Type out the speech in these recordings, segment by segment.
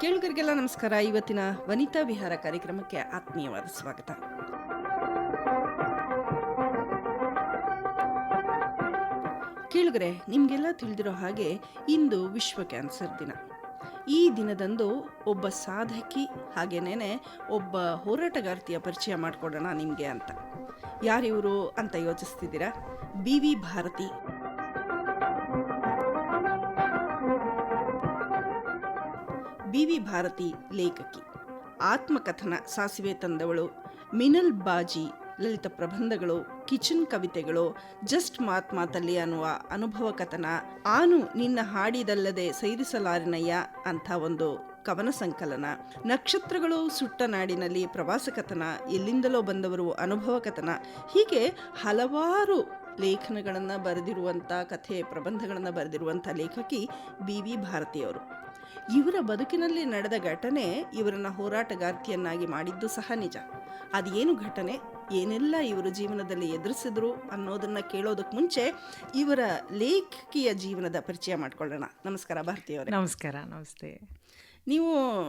ಕೇಳುಗರಿಗೆಲ್ಲ ನಮಸ್ಕಾರ. ಇವತ್ತಿನ ವನಿತಾ ವಿಹಾರ ಕಾರ್ಯಕ್ರಮಕ್ಕೆ ಆತ್ಮೀಯವಾದ ಸ್ವಾಗತ. ಕೇಳುಗರೆ ನಿಮಗೆಲ್ಲ ತಿಳಿದಿರೋ ಹಾಗೆ ಇಂದು ವಿಶ್ವ ಕ್ಯಾನ್ಸರ್ ದಿನ. ಈ ದಿನದಂದು ಒಬ್ಬ ಸಾಧಕಿ ಹಾಗೇನೇ ಒಬ್ಬ ಹೋರಾಟಗಾರ್ತಿಯ ಪರಿಚಯ ಮಾಡಿಕೊಡೋಣ ನಿಮಗೆ ಅಂತ. ಯಾರಿವರು ಅಂತ ಯೋಚಿಸ್ತಿದ್ದೀರಾ? B V Bharathi. B V Bharathi ಲೇಖಕಿ. ಆತ್ಮಕಥನ ಸಾಸಿವೆ ತಂದವಳು ಮಿನಲ್ ಬಾಜಿ ಲಲಿತ ಪ್ರಬಂಧಗಳು, ಕಿಚನ್ ಕವಿತೆಗಳು, ಜಸ್ಟ್ ಮಾತ್ ಮಾತಲ್ಲಿ ಅನ್ನುವ ಅನುಭವ ಕಥನ ಆನು ನಿನ್ನ ಹಾಡಿದಲ್ಲದೆ ಸೈರಿಸಲಾರಿನಯ್ಯ ಅಂತ ಒಂದು ಕವನ ಸಂಕಲನ. ನಕ್ಷತ್ರಗಳು ಸುಟ್ಟ ನಾಡಿನಲ್ಲಿ ಪ್ರವಾಸ ಕಥನ, ಎಲ್ಲಿಂದಲೋ ಬಂದವರು ಅನುಭವ ಕಥನ, ಹೀಗೆ ಹಲವಾರು ಲೇಖನಗಳನ್ನು ಬರೆದಿರುವಂಥ ಕಥೆ, ಪ್ರಬಂಧಗಳನ್ನು ಬರೆದಿರುವಂಥ ಲೇಖಕಿ ಬಿ ವಿ ಭಾರತಿಯವರು. ಇವರ ಬದುಕಿನಲ್ಲಿ ನಡೆದ ಘಟನೆ ಇವರನ್ನ ಹೋರಾಟಗಾರ್ತಿಯನ್ನಾಗಿ ಮಾಡಿದ್ದು ಸಹ ನಿಜ. ಅದೇನು ಘಟನೆ? ಏನೆಲ್ಲ ಇವರು ಜೀವನದಲ್ಲಿ ಎದುರಿಸಿದ್ರು ಅನ್ನೋದನ್ನ ಕೇಳೋದಕ್ಕೆ ಮುಂಚೆ ಇವರ ಲೇಖಕಿಯ ಜೀವನದ ಪರಿಚಯ ಮಾಡ್ಕೊಳ್ಳೋಣ. ನಮಸ್ಕಾರ ಭಾರತೀಯವರೇ ನಮಸ್ಕಾರ ನಮಸ್ತೆ. ನೀವು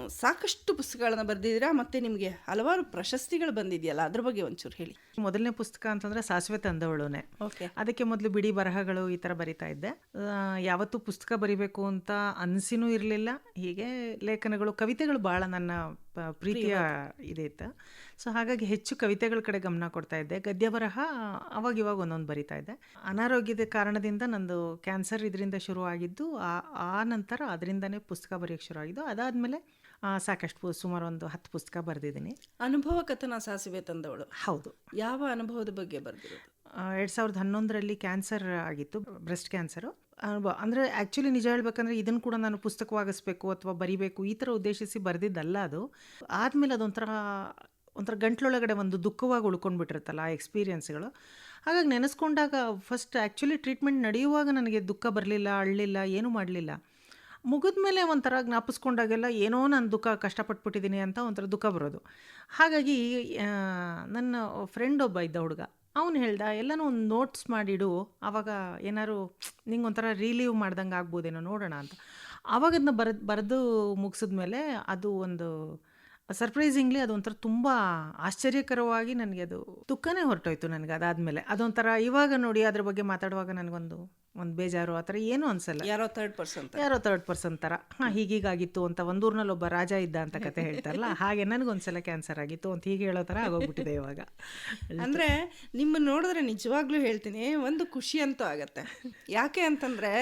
ಸಾಕಷ್ಟು ಪುಸ್ತಕಗಳನ್ನು ಬರೆದಿದ್ದೀರಾ ಮತ್ತು ನಿಮಗೆ ಹಲವಾರು ಪ್ರಶಸ್ತಿಗಳು ಬಂದಿದೆಯಲ್ಲ ಅದ್ರ ಬಗ್ಗೆ ಒಂಚೂರು ಹೇಳಿ. ಮೊದಲನೇ ಪುಸ್ತಕ ಅಂತಂದರೆ ಸಾಸಿವೆ ತಂದವಳುನೆ. ಓಕೆ. ಅದಕ್ಕೆ ಮೊದಲು ಬಿಡಿ ಬರಹಗಳು ಈ ಥರ ಬರಿತಾ ಇದ್ದೆ. ಯಾವತ್ತೂ ಪುಸ್ತಕ ಬರಿಬೇಕು ಅಂತ ಅನಿಸಿನೂ ಇರಲಿಲ್ಲ. ಹೀಗೆ ಲೇಖನಗಳು ಕವಿತೆಗಳು ಭಾಳ ನನ್ನ ಪ್ರೀತಿಯ ಇದಿತ್ತು ಸೊ ಹಾಗಾಗಿ ಹೆಚ್ಚು ಕವಿತೆಗಳ ಕಡೆ ಗಮನ ಕೊಡ್ತಾ ಇದ್ದೆ. ಗದ್ಯ ಬರಹ ಅವಾಗ ಇವಾಗ ಒಂದೊಂದು ಬರಿತಾ ಇದ್ದೆ. ಅನಾರೋಗ್ಯದ ಕಾರಣದಿಂದ ನಂದು ಕ್ಯಾನ್ಸರ್ ಇದರಿಂದ ಶುರು ಆಗಿದ್ದು ಆ ಆ ನಂತರ ಅದರಿಂದನೇ ಪುಸ್ತಕ ಬರೆಯೋಕ್ಕೆ ಶುರು ಆಗಿದ್ದು ಅದಾದಮೇಲೆ ಸಾಕಷ್ಟು ಸುಮಾರು ಒಂದು ಹತ್ತು ಪುಸ್ತಕ ಬರೆದಿದ್ದೀನಿ. ಅನುಭವ ಕಥನ ಸಾಸಿವೆ ತಂದವಳು. ಹೌದು. ಯಾವ ಅನುಭವದ ಬಗ್ಗೆ ಬರೆದಿರೋದು? ಎರಡು ಸಾವಿರದ ಹನ್ನೊಂದರಲ್ಲಿ ಕ್ಯಾನ್ಸರ್ ಆಗಿತ್ತು ಬ್ರೆಸ್ಟ್ ಕ್ಯಾನ್ಸರು. ಅಂದರೆ ಆ್ಯಕ್ಚುಲಿ ನಿಜ ಹೇಳ್ಬೇಕಂದ್ರೆ ಇದನ್ನು ಕೂಡ ನಾನು ಪುಸ್ತಕವಾಗಿಸ್ಬೇಕು ಅಥವಾ ಬರಿಬೇಕು, ಈ ಥರ ಉದ್ದೇಶಿಸಿ ಬರೆದಿದ್ದಲ್ಲ ಅದು. ಆದಮೇಲೆ ಅದೊಂಥರ, ಒಂಥರ ಗಂಟ್ಲೊಳಗಡೆ ಒಂದು ದುಃಖವಾಗಿ ಉಳ್ಕೊಂಡು ಬಿಟ್ಟಿರುತ್ತಲ್ಲ ಆ ಎಕ್ಸ್ಪೀರಿಯೆನ್ಸ್ಗಳು ಹಾಗಾಗಿ ನೆನೆಸ್ಕೊಂಡಾಗ ಫಸ್ಟ್ ಆ್ಯಕ್ಚುಲಿ ಟ್ರೀಟ್ಮೆಂಟ್ ನಡೆಯುವಾಗ ನನಗೆ ದುಃಖ ಬರಲಿಲ್ಲ, ಅಳ್ಳಿಲ್ಲ, ಏನೂ ಮಾಡಲಿಲ್ಲ. ಮುಗಿದ ಮೇಲೆ ಒಂಥರ ಜ್ಞಾಪಿಸ್ಕೊಂಡಾಗೆಲ್ಲ ಏನೋ ನಾನು ದುಃಖ ಕಷ್ಟಪಟ್ಬಿಟ್ಟಿದ್ದೀನಿ ಅಂತ ಒಂಥರ ದುಃಖ ಬರೋದು. ಹಾಗಾಗಿ ನನ್ನ ಫ್ರೆಂಡ್ ಒಬ್ಬ ಇದ್ದ ಹುಡುಗ. ಅವನು ಹೇಳ್ದ, ಎಲ್ಲನೂ ಒಂದು ನೋಟ್ಸ್ ಮಾಡಿಡು ಆವಾಗ ಏನಾದ್ರು ನಿಂಗೆ ಒಂಥರ ರಿಲೀವ್ ಮಾಡ್ದಂಗೆ ಆಗ್ಬೋದೇನೋ ನೋಡೋಣ ಅಂತ. ಆವಾಗ ಅದನ್ನ ಬರೆದು ಬರೆದು ಮುಗಿಸಿದ್ಮೇಲೆ ಅದು ಒಂದು ಸರ್ಪ್ರೈಸಿಂಗ್ಲಿ ಅದೊಂಥರ ತುಂಬ ಆಶ್ಚರ್ಯಕರವಾಗಿ ನನಗೆ ಅದು ತುಕ್ಕನೇ ಹೊರಟೋಯ್ತು ನನಗೆ ಅದಾದಮೇಲೆ. ಅದೊಂಥರ ಇವಾಗ ನೋಡಿ ಅದ್ರ ಬಗ್ಗೆ ಮಾತಾಡುವಾಗ ನನಗೊಂದು ಒಂದು ಬೇಜಾರು ಆ ಥರ ಏನೂ ಅನ್ಸಲ್ಲ. ಯಾರೋ ಥರ್ಡ್ ಪರ್ಸನ್ ಯಾರೋ ಥರ್ಡ್ ಪರ್ಸನ್ ಥರ ಹಾಂ ಹೀಗೀಗಾಗಿತ್ತು ಅಂತ ಒಂದೂರ್ನಲ್ಲಿ ಒಬ್ಬ ರಾಜ ಇದ್ದ ಅಂತ ಕತೆ ಹೇಳ್ತಾರಲ್ಲ ಹಾಗೆ ನನಗೊಂದ್ಸಲ ಕ್ಯಾನ್ಸರ್ ಆಗಿತ್ತು ಅಂತ ಹೀಗೆ ಹೇಳೋ ಥರ ಆಗೋಗ್ಬಿಟ್ಟಿದೆ ಇವಾಗ. ಅಂದರೆ ನಿಮ್ಮನ್ನು ನೋಡಿದ್ರೆ ನಿಜವಾಗ್ಲೂ ಹೇಳ್ತೀನಿ ಒಂದು ಖುಷಿ ಅಂತೂ ಆಗತ್ತೆ. ಯಾಕೆ ಅಂತಂದರೆ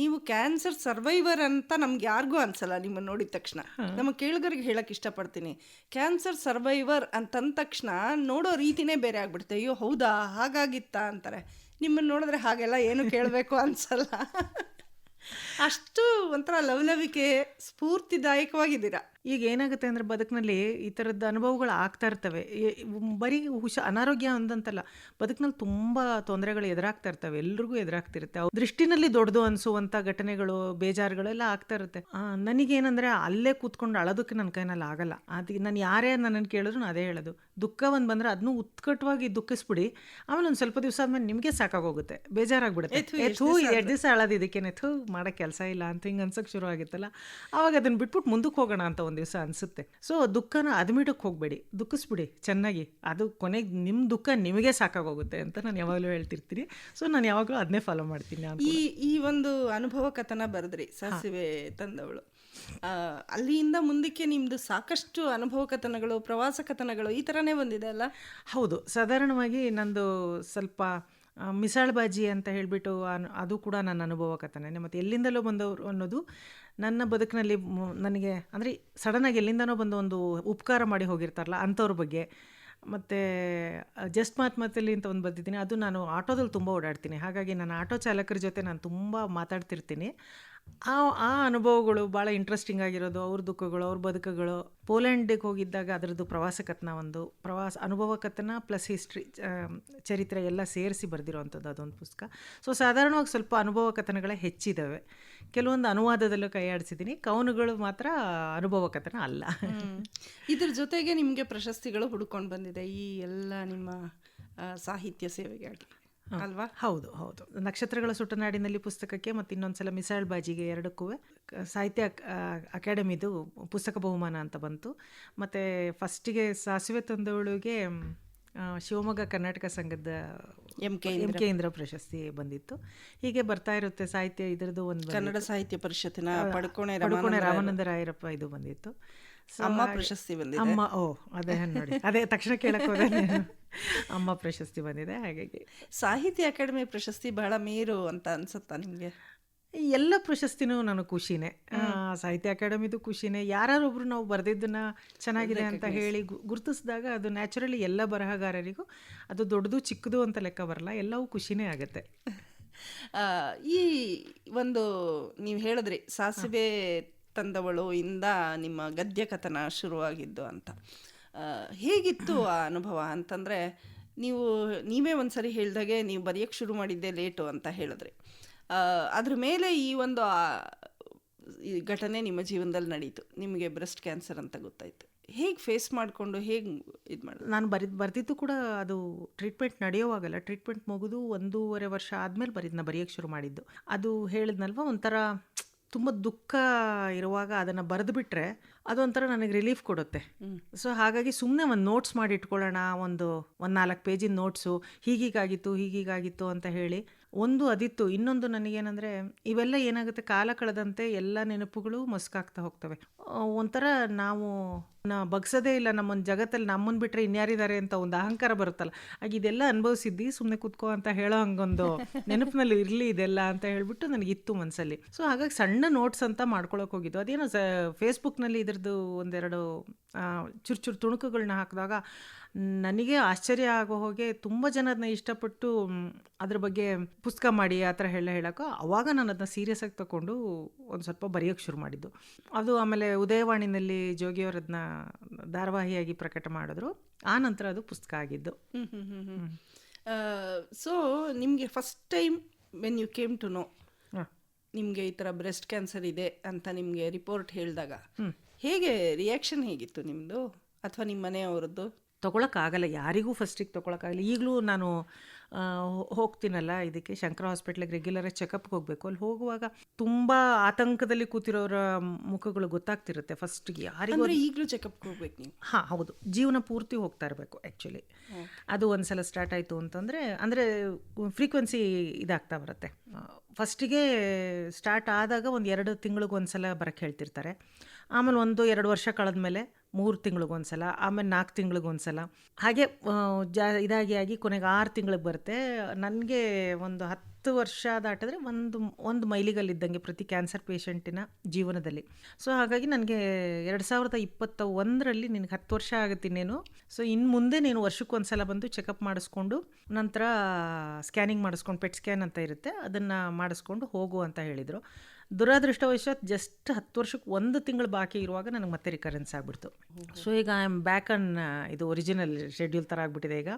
ನೀವು ಕ್ಯಾನ್ಸರ್ ಸರ್ವೈವರ್ ಅಂತ ನಮ್ಗೆ ಯಾರಿಗೂ ಅನ್ಸಲ್ಲ ನಿಮ್ಮನ್ನು ನೋಡಿದ ತಕ್ಷಣ. ನಮ್ಮ ಕೇಳುಗರಿಗೆ ಹೇಳಕ್ಕೆ ಇಷ್ಟಪಡ್ತೀನಿ. ಕ್ಯಾನ್ಸರ್ ಸರ್ವೈವರ್ ಅಂತಂದ ತಕ್ಷಣ ನೋಡೋ ರೀತಿನೇ ಬೇರೆ ಆಗ್ಬಿಡುತ್ತೆ. ಅಯ್ಯೋ ಹೌದಾ? ಹಾಗಾಗಿತ್ತಾ ಅಂತಾರೆ. ನಿಮ್ಮನ್ನ ನೋಡಿದ್ರೆ ಹಾಗೆಲ್ಲ ಏನು ಕೇಳಬೇಕು ಅನ್ಸಲ್ಲ. ಅಷ್ಟು ಒಂಥರ ಲವಲವಿಕೆ ಸ್ಫೂರ್ತಿದಾಯಕವಾಗಿದ್ದೀರಾ? ಈಗ ಏನಾಗುತ್ತೆ ಅಂದರೆ ಬದುಕಿನಲ್ಲಿ ಈ ಥರದ್ದು ಅನುಭವಗಳು ಆಗ್ತಾ ಇರ್ತವೆ. ಬರೀ ಹುಷ ಅನಾರೋಗ್ಯ ಅಂದಂತಲ್ಲ ಬದುಕಿನಲ್ಲಿ ತುಂಬ ತೊಂದರೆಗಳು ಎದುರಾಗ್ತಾ ಇರ್ತವೆ ಎಲ್ರಿಗೂ ಎದುರಾಗ್ತಿರುತ್ತೆ. ಅವ್ರ ದೃಷ್ಟಿನಲ್ಲಿ ದೊಡ್ಡದು ಅನಿಸುವಂಥ ಘಟನೆಗಳು ಬೇಜಾರುಗಳೆಲ್ಲ ಆಗ್ತಾ ಇರುತ್ತೆ. ನನಗೇನಂದರೆ ಅಲ್ಲೇ ಕೂತ್ಕೊಂಡು ಅಳೋದಕ್ಕೆ ನನ್ನ ಕೈನಲ್ಲಿ ಆಗಲ್ಲ. ಅದು ನಾನು ಯಾರೇ ನನ್ನನ್ನು ಕೇಳಿದ್ರು ಅದೇ ಹೇಳೋದು. ದುಃಖ ಒಂದು ಬಂದರೆ ಅದನ್ನು ಉತ್ಕಟವಾಗಿ ದುಃಖಿಸ್ಬಿಡಿ. ಆಮೇಲೆ ಒಂದು ಸ್ವಲ್ಪ ದಿವಸ ಆದಮೇಲೆ ನಿಮಗೆ ಸಾಕಾಗೋಗುತ್ತೆ ಬೇಜಾರಾಗ್ಬಿಡುತ್ತೆ. ಥು, ಎರಡು ದಿವಸ ಅಳೋದು ಇದಕ್ಕೇನೆ? ಥೂ ಮಾಡೋ ಕೆಲಸ ಇಲ್ಲ ಅಂತ ಹಿಂಗೆ ಅನ್ಸೋಕೆ ಶುರು ಆಗಿತ್ತಲ್ಲ ಆವಾಗ ಅದನ್ನು ಬಿಟ್ಬಿಟ್ಟು ಮುಂದಕ್ಕೆ ಹೋಗೋಣ ಅಂತ ಒಂದು ದಿವಸ ಅನಿಸುತ್ತೆ. ಸೊ ದುಃಖನ ಅದ್ಮಿಡಕ್ಕೆ ಹೋಗಬೇಡಿ. ದುಃಖಿಸ್ಬಿಡಿ ಚೆನ್ನಾಗಿ. ಅದು ಕೊನೆಗೆ ನಿಮ್ಮ ದುಃಖ ನಿಮಗೆ ಸಾಕಾಗೋಗುತ್ತೆ ಅಂತ ನಾನು ಯಾವಾಗಲೂ ಹೇಳ್ತಿರ್ತೀನಿ. ಸೊ ನಾನು ಯಾವಾಗಲೂ ಅದನ್ನೇ ಫಾಲೋ ಮಾಡ್ತೀನಿ ಈ ಈ ಒಂದು ಅನುಭವ ಕಥನ ಬರೆದ್ರಿ ಸಾಸಿವೆ ತಂದವಳು. ಅಲ್ಲಿಯಿಂದ ಅಲ್ಲಿಂದ ಮುಂದಕ್ಕೆ ನಿಮ್ಮದು ಸಾಕಷ್ಟು ಅನುಭವ ಕಥನಗಳು ಪ್ರವಾಸ ಕಥನಗಳು ಈ ಥರನೇ ಬಂದಿದೆ ಅಲ್ಲ? ಹೌದು. ಸಾಧಾರಣವಾಗಿ ನಂದು ಸ್ವಲ್ಪ ಆ, ಮಿಸಾಳ್ ಬಾಜಿ ಅಂತ ಹೇಳಿಬಿಟ್ಟು ಅದು ಕೂಡ ನನ್ನ ಅನುಭವ ಕಥನೆ. ಮತ್ತು ಎಲ್ಲಿಂದಲೋ ಬಂದವರು ಅನ್ನೋದು ನನ್ನ ಬದುಕಿನಲ್ಲಿ ನನಗೆ, ಅಂದರೆ ಸಡನ್ನಾಗಿ ಎಲ್ಲಿಂದನೋ ಬಂದು ಒಂದು ಉಪಕಾರ ಮಾಡಿ ಹೋಗಿರ್ತಾರಲ್ಲ ಅಂಥವ್ರ ಬಗ್ಗೆ. ಮತ್ತು ಜಸ್ಟ್ ಮಾತ್ ಮಾತಲ್ಲಿ ಅಂತ ಒಂದು ಬಂದಿದ್ದೀನಿ ಅದು ನಾನು ಆಟೋದಲ್ಲಿ ತುಂಬ ಓಡಾಡ್ತೀನಿ. ಹಾಗಾಗಿ ನಾನು ಆಟೋ ಚಾಲಕರ ಜೊತೆ ನಾನು ತುಂಬ ಮಾತಾಡ್ತಿರ್ತೀನಿ. ಆ ಆ ಅನುಭವಗಳು ಭಾಳ ಇಂಟ್ರೆಸ್ಟಿಂಗ್ ಆಗಿರೋದು. ಅವ್ರ ದುಃಖಗಳು, ಅವ್ರ ಬದುಕುಗಳು. ಪೋಲೆಂಡಿಗೆ ಹೋಗಿದ್ದಾಗ ಅದರದ್ದು ಪ್ರವಾಸ ಕಥನ ಒಂದು. ಪ್ರವಾಸ ಅನುಭವ ಕಥನ ಪ್ಲಸ್ ಹಿಸ್ಟ್ರಿ ಚರಿತ್ರೆ ಎಲ್ಲ ಸೇರಿಸಿ ಬರೆದಿರೋವಂಥದ್ದು ಅದೊಂದು ಪುಸ್ತಕ. ಸೊ ಸಾಧಾರಣವಾಗಿ ಸ್ವಲ್ಪ ಅನುಭವ ಕಥನಗಳೇ ಹೆಚ್ಚಿದ್ದಾವೆ ಕೆಲವೊಂದು ಅನುವಾದದಲ್ಲೂ ಕೈಯಾಡಿಸಿದ್ದೀನಿ ಕವನುಗಳು ಮಾತ್ರ ಅನುಭವ ಕಥನ ಅಲ್ಲ ಇದ್ರ ಜೊತೆಗೆ ನಿಮಗೆ ಪ್ರಶಸ್ತಿಗಳು ಹುಡ್ಕೊಂಡು ಬಂದಿದೆ ಈ ಎಲ್ಲ ನಿಮ್ಮ ಸಾಹಿತ್ಯ ಸೇವೆಗಾಗಿ. ಅಲ್ವಾ? ಹೌದು ಹೌದು. ನಕ್ಷತ್ರಗಳ ಸುಟ್ಟನಾಡಿನಲ್ಲಿ ಪುಸ್ತಕಕ್ಕೆ ಮತ್ತು ಇನ್ನೊಂದ್ಸಲ ಮಿಸಾಳ್ ಬಾಜಿಗೆ ಎರಡಕ್ಕೂ ಸಾಹಿತ್ಯ ಅಕಾಡೆಮಿದು ಪುಸ್ತಕ ಬಹುಮಾನ ಅಂತ ಬಂತು. ಮತ್ತೆ ಫಸ್ಟಿಗೆ ಸಾಸಿವೆ ತಂದವಳಿಗೆ ಶಿವಮೊಗ್ಗ ಕರ್ನಾಟಕ ಸಂಘದ M K M K Indra. ಪ್ರಶಸ್ತಿ ಬಂದಿತ್ತು. ಹೀಗೆ ಬರ್ತಾ ಇರುತ್ತೆ ಸಾಹಿತ್ಯ ಇದರದ್ದು ಒಂದು ಕನ್ನಡ ಸಾಹಿತ್ಯ ಪರಿಷತ್ತಿನ ಪಡ್ಕೋಣೆ ರಾಮಾನಂದ ರಾಯರಪ್ಪ ಇದು ಬಂದಿತ್ತು. ಅಮ್ಮ ಪ್ರಶಸ್ತಿ ಬಂದಿದೆ. ಅಮ್ಮ ಓ ಅದೇ ನೋಡಿ. ಅದೇ ತಕ್ಷಣ ಕೇಳಕ್ಕೆ ಹೋದೆ ನಾನು. ಅಮ್ಮ ಪ್ರಶಸ್ತಿ ಬಂದಿದೆ ಹಾಗಾಗಿ. ಸಾಹಿತ್ಯ ಅಕಾಡೆಮಿ ಪ್ರಶಸ್ತಿ ಬಹಳ ಮೇರು ಅಂತ ಅನ್ಸುತ್ತಾ ನಿಮಗೆ? ಎಲ್ಲ ಪ್ರಶಸ್ತಿನೂ ನನಗೆ ಖುಷಿನೇ. ಸಾಹಿತ್ಯ ಅಕಾಡೆಮಿದು ಖುಷಿನೇ. ಯಾರೊಬ್ರು ನಾವು ಬರೆದಿದ್ದನ್ನ ಚೆನ್ನಾಗಿದೆ ಅಂತ ಹೇಳಿ ಗುರುತಿಸಿದಾಗ ಅದು ನ್ಯಾಚುರಲಿ ಎಲ್ಲ ಬರಹಗಾರರಿಗೂ ಅದು ದೊಡ್ಡದು ಚಿಕ್ಕದು ಅಂತ ಲೆಕ್ಕ ಬರಲ್ಲ ಎಲ್ಲವೂ ಖುಷಿನೇ ಆಗುತ್ತೆ. ಈ ಒಂದು ನೀವು ಹೇಳಿದ್ರಿ ಸಾಸಿವೆ ತಂದವಳು ಇಂದ ನಿಮ್ಮ ಗದ್ಯ ಕಥನ ಶುರುವಾಗಿದ್ದು ಅಂತ. ಹೇಗಿತ್ತು ಆ ಅನುಭವ ಅಂತಂದರೆ, ನೀವು, ನೀವೇ ಒಂದ್ಸರಿ ಹೇಳಿದಾಗೆ ನೀವು ಬರೆಯೋಕ್ಕೆ ಶುರು ಮಾಡಿದ್ದೆ ಲೇಟು ಅಂತ ಹೇಳಿದ್ರಿ. ಅದ್ರ ಮೇಲೆ ಈ ಒಂದು ಘಟನೆ ನಿಮ್ಮ ಜೀವನದಲ್ಲಿ ನಡೀತು. ನಿಮಗೆ ಬ್ರೆಸ್ಟ್ ಕ್ಯಾನ್ಸರ್ ಅಂತ ಗೊತ್ತಾಯ್ತು. ಹೇಗೆ ಫೇಸ್ ಮಾಡಿಕೊಂಡು, ಹೇಗೆ ಇದು ಮಾಡಿ? ನಾನು ಬರಿದ್, ಬರೆದಿದ್ದು ಕೂಡ ಅದು ಟ್ರೀಟ್ಮೆಂಟ್ ನಡೆಯೋವಾಗಲ್ಲ. ಟ್ರೀಟ್ಮೆಂಟ್ ಮುಗಿದು ಒಂದೂವರೆ ವರ್ಷ ಆದಮೇಲೆ ಬರೀದನ್ನ ಬರೆಯೋಕ್ಕೆ ಶುರು ಮಾಡಿದ್ದು. ಅದು ಹೇಳಿದ್ನಲ್ವ ಒಂಥರ ತುಂಬ ದುಃಖ ಇರುವಾಗ ಅದನ್ನು ಬರೆದು ಬಿಟ್ಟರೆ ಅದೊಂಥರ ನನಗೆ ರಿಲೀಫ್ ಕೊಡುತ್ತೆ. ಸೊ ಹಾಗಾಗಿ ಸುಮ್ಮನೆ ಒಂದು ನೋಟ್ಸ್ ಮಾಡಿ ಇಟ್ಕೊಳ್ಳೋಣ ಒಂದು ಒಂದು ನಾಲ್ಕು ಪೇಜಿನ ನೋಟ್ಸು ಹೀಗೀಗಾಗಿತ್ತು ಹೀಗೀಗಾಗಿತ್ತು ಅಂತ ಹೇಳಿ ಒಂದು ಅದಿತ್ತು. ಇನ್ನೊಂದು ನನಗೇನಂದರೆ, ಇವೆಲ್ಲ ಏನಾಗುತ್ತೆ, ಕಾಲ ಕಳೆದಂತೆ ಎಲ್ಲ ನೆನಪುಗಳು ಮಸ್ಕಾಗ್ತಾ ಹೋಗ್ತವೆ. ಒಂಥರ ನಾವು ನಾ ಬಗ್ಸೋದೇ ಇಲ್ಲ ನಮ್ಮೊಂದು ಜಗತ್ತಲ್ಲಿ ನಮ್ಮನ್ನು ಬಿಟ್ಟರೆ ಇನ್ಯಾರಿದ್ದಾರೆ ಅಂತ ಒಂದು ಅಹಂಕಾರ ಬರುತ್ತಲ್ಲ. ಆಗ ಇದೆಲ್ಲ ಅನುಭವಿಸಿದ್ದಿ ಸುಮ್ಮನೆ ಕೂತ್ಕೋ ಅಂತ ಹೇಳೋ ಹಂಗೊಂದು ನೆನಪಿನಲ್ಲಿ ಇರಲಿ ಇದೆಲ್ಲ ಅಂತ ಹೇಳ್ಬಿಟ್ಟು ನನಗಿತ್ತು ಮನಸ್ಸಲ್ಲಿ ಸೊ ಹಾಗಾಗಿ ಸಣ್ಣ ನೋಟ್ಸ್ ಅಂತ ಮಾಡ್ಕೊಳಕ್ಕೆ ಹೋಗಿದ್ದು. ಅದೇನೋ ಸ ಫೇಸ್ಬುಕ್ನಲ್ಲಿ ಇದ್ರದ್ದು ಒಂದೆರಡು ಚುರು ಚುರು ತುಣುಕುಗಳನ್ನ ಹಾಕಿದಾಗ ನನಗೆ ಆಶ್ಚರ್ಯ ಆಗೋ ಹೋಗೆ ತುಂಬ ಜನ ಅದನ್ನ ಇಷ್ಟಪಟ್ಟು ಅದ್ರ ಬಗ್ಗೆ ಪುಸ್ತಕ ಮಾಡಿ ಆ ಥರ ಹೇಳ ಹೇಳೋಕೆ ಅವಾಗ ನಾನು ಅದನ್ನ ಸೀರಿಯಸ್ ಆಗಿ ತಗೊಂಡು ಒಂದು ಸ್ವಲ್ಪ ಬರೆಯೋಕ್ಕೆ ಶುರು ಮಾಡಿದ್ದು. ಅದು ಆಮೇಲೆ ಉದಯವಾಣಿನಲ್ಲಿ ಜೋಗಿಯವರದನ್ನ ಧಾರಾವಾಹಿಯಾಗಿ ಪ್ರಕಟ ಮಾಡಿದ್ರು. ಆ ನಂತರ ಅದು ಪುಸ್ತಕ ಆಗಿದ್ದು. ಸೊ ನಿಮಗೆ first time when you came to know ನಿಮಗೆ ಈ ಥರ ಬ್ರೆಸ್ಟ್ ಕ್ಯಾನ್ಸರ್ ಇದೆ ಅಂತ ನಿಮಗೆ ರಿಪೋರ್ಟ್ ಹೇಳಿದಾಗ ಹೇಗೆ ರಿಯಾಕ್ಷನ್ ಹೇಗಿತ್ತು ನಿಮ್ಮದು ಅಥವಾ ನಿಮ್ಮ ಮನೆಯವರದ್ದು? ತೊಗೊಳಕ್ಕಾಗಲ್ಲ ಯಾರಿಗೂ ಫಸ್ಟಿಗೆ ತೊಗೊಳಕ್ಕಾಗಲ್ಲ. ಈಗಲೂ ನಾನು ಹೋಗ್ತೀನಲ್ಲ ಇದಕ್ಕೆ ಶಂಕರ ಹಾಸ್ಪಿಟ್ಲಿಗೆ ರೆಗ್ಯುಲರಾಗಿ ಚೆಕಪ್ಗೆ ಹೋಗಬೇಕು. ಅಲ್ಲಿ ಹೋಗುವಾಗ ತುಂಬ ಆತಂಕದಲ್ಲಿ ಕೂತಿರೋರ ಮುಖಗಳು ಗೊತ್ತಾಗ್ತಿರುತ್ತೆ ಫಸ್ಟಿಗೆ ಯಾರಿಗೂ ಈಗಲೂ ಚೆಕಪ್ಗೆ ಹೋಗ್ಬೇಕು ನೀವು? ಹಾಂ ಹೌದು. ಜೀವನ ಪೂರ್ತಿ ಹೋಗ್ತಾ ಇರಬೇಕು ಆ್ಯಕ್ಚುಲಿ ಅದು ಒಂದು ಸಲ ಸ್ಟಾರ್ಟ್ ಆಯಿತು ಅಂತಂದರೆ ಅಂದರೆ ಫ್ರೀಕ್ವೆನ್ಸಿ ಇದಾಗ್ತಾ ಬರುತ್ತೆ. ಫಸ್ಟಿಗೆ ಸ್ಟಾರ್ಟ್ ಆದಾಗ ಒಂದು ಎರಡು ತಿಂಗಳಿಗೆ ಒಂದು ಸಲ ಬರಕ್ಕೆ ಹೇಳ್ತಿರ್ತಾರೆ. ಆಮೇಲೆ ಒಂದು ಎರಡು ವರ್ಷ ಕಳೆದ್ಮೇಲೆ ಮೂರು ತಿಂಗಳಿಗೊಂದ್ಸಲ ಸಲ ಆಮೇಲೆ ನಾಲ್ಕು ತಿಂಗಳಿಗೊಂದ್ಸಲ ಸಲ ಹಾಗೆ ಜಾ, ಇದಾಗಿ ಆಗಿ ಕೊನೆಗೆ ಆರು ತಿಂಗಳಿಗೆ ಬರುತ್ತೆ. ನನಗೆ ಒಂದು ಹತ್ತು ವರ್ಷ ದಾಟಿದ್ರೆ ಒಂದು ಒಂದು ಮೈಲಿಗಲ್ಲಿದ್ದಂಗೆ ಪ್ರತಿ ಕ್ಯಾನ್ಸರ್ ಪೇಷಂಟಿನ ಜೀವನದಲ್ಲಿ. ಸೊ, ಹಾಗಾಗಿ ನನಗೆ ಎರಡು ಸಾವಿರದ ಇಪ್ಪತ್ತ ಒಂದರಲ್ಲಿ ನಿನಗೆ ಹತ್ತು ವರ್ಷ ಆಗುತ್ತಿನ್ನೇನು ಸೊ, ಇನ್ನು ಮುಂದೆ ನೀನು ವರ್ಷಕ್ಕೆ ಒಂದು ಸಲ ಬಂದು ಚೆಕಪ್ ಮಾಡಿಸ್ಕೊಂಡು ನಂತರ ಸ್ಕ್ಯಾನಿಂಗ್ ಮಾಡಿಸ್ಕೊಂಡು, ಪೆಟ್ ಸ್ಕ್ಯಾನ್ ಅಂತ ಇರುತ್ತೆ, ಅದನ್ನು ಮಾಡಿಸ್ಕೊಂಡು ಹೋಗು ಅಂತ ಹೇಳಿದರು. ದುರಾದೃಷ್ಟವಶಾತ್ ಜಸ್ಟ್ ಹತ್ತು ವರ್ಷಕ್ಕೆ ಒಂದು ತಿಂಗಳು ಬಾಕಿ ಇರುವಾಗ ನನಗೆ ಮತ್ತೆ ರಿಕರೆನ್ಸ್ ಆಗಿಬಿಡ್ತು. ಸೊ ಈಗ ಐ ಆಮ್ ಬ್ಯಾಕ್ ಆನ್ ಇದು ಒರಿಜಿನಲ್ ಶೆಡ್ಯೂಲ್ ಥರ ಆಗಿಬಿಟ್ಟಿದೆ ಈಗ.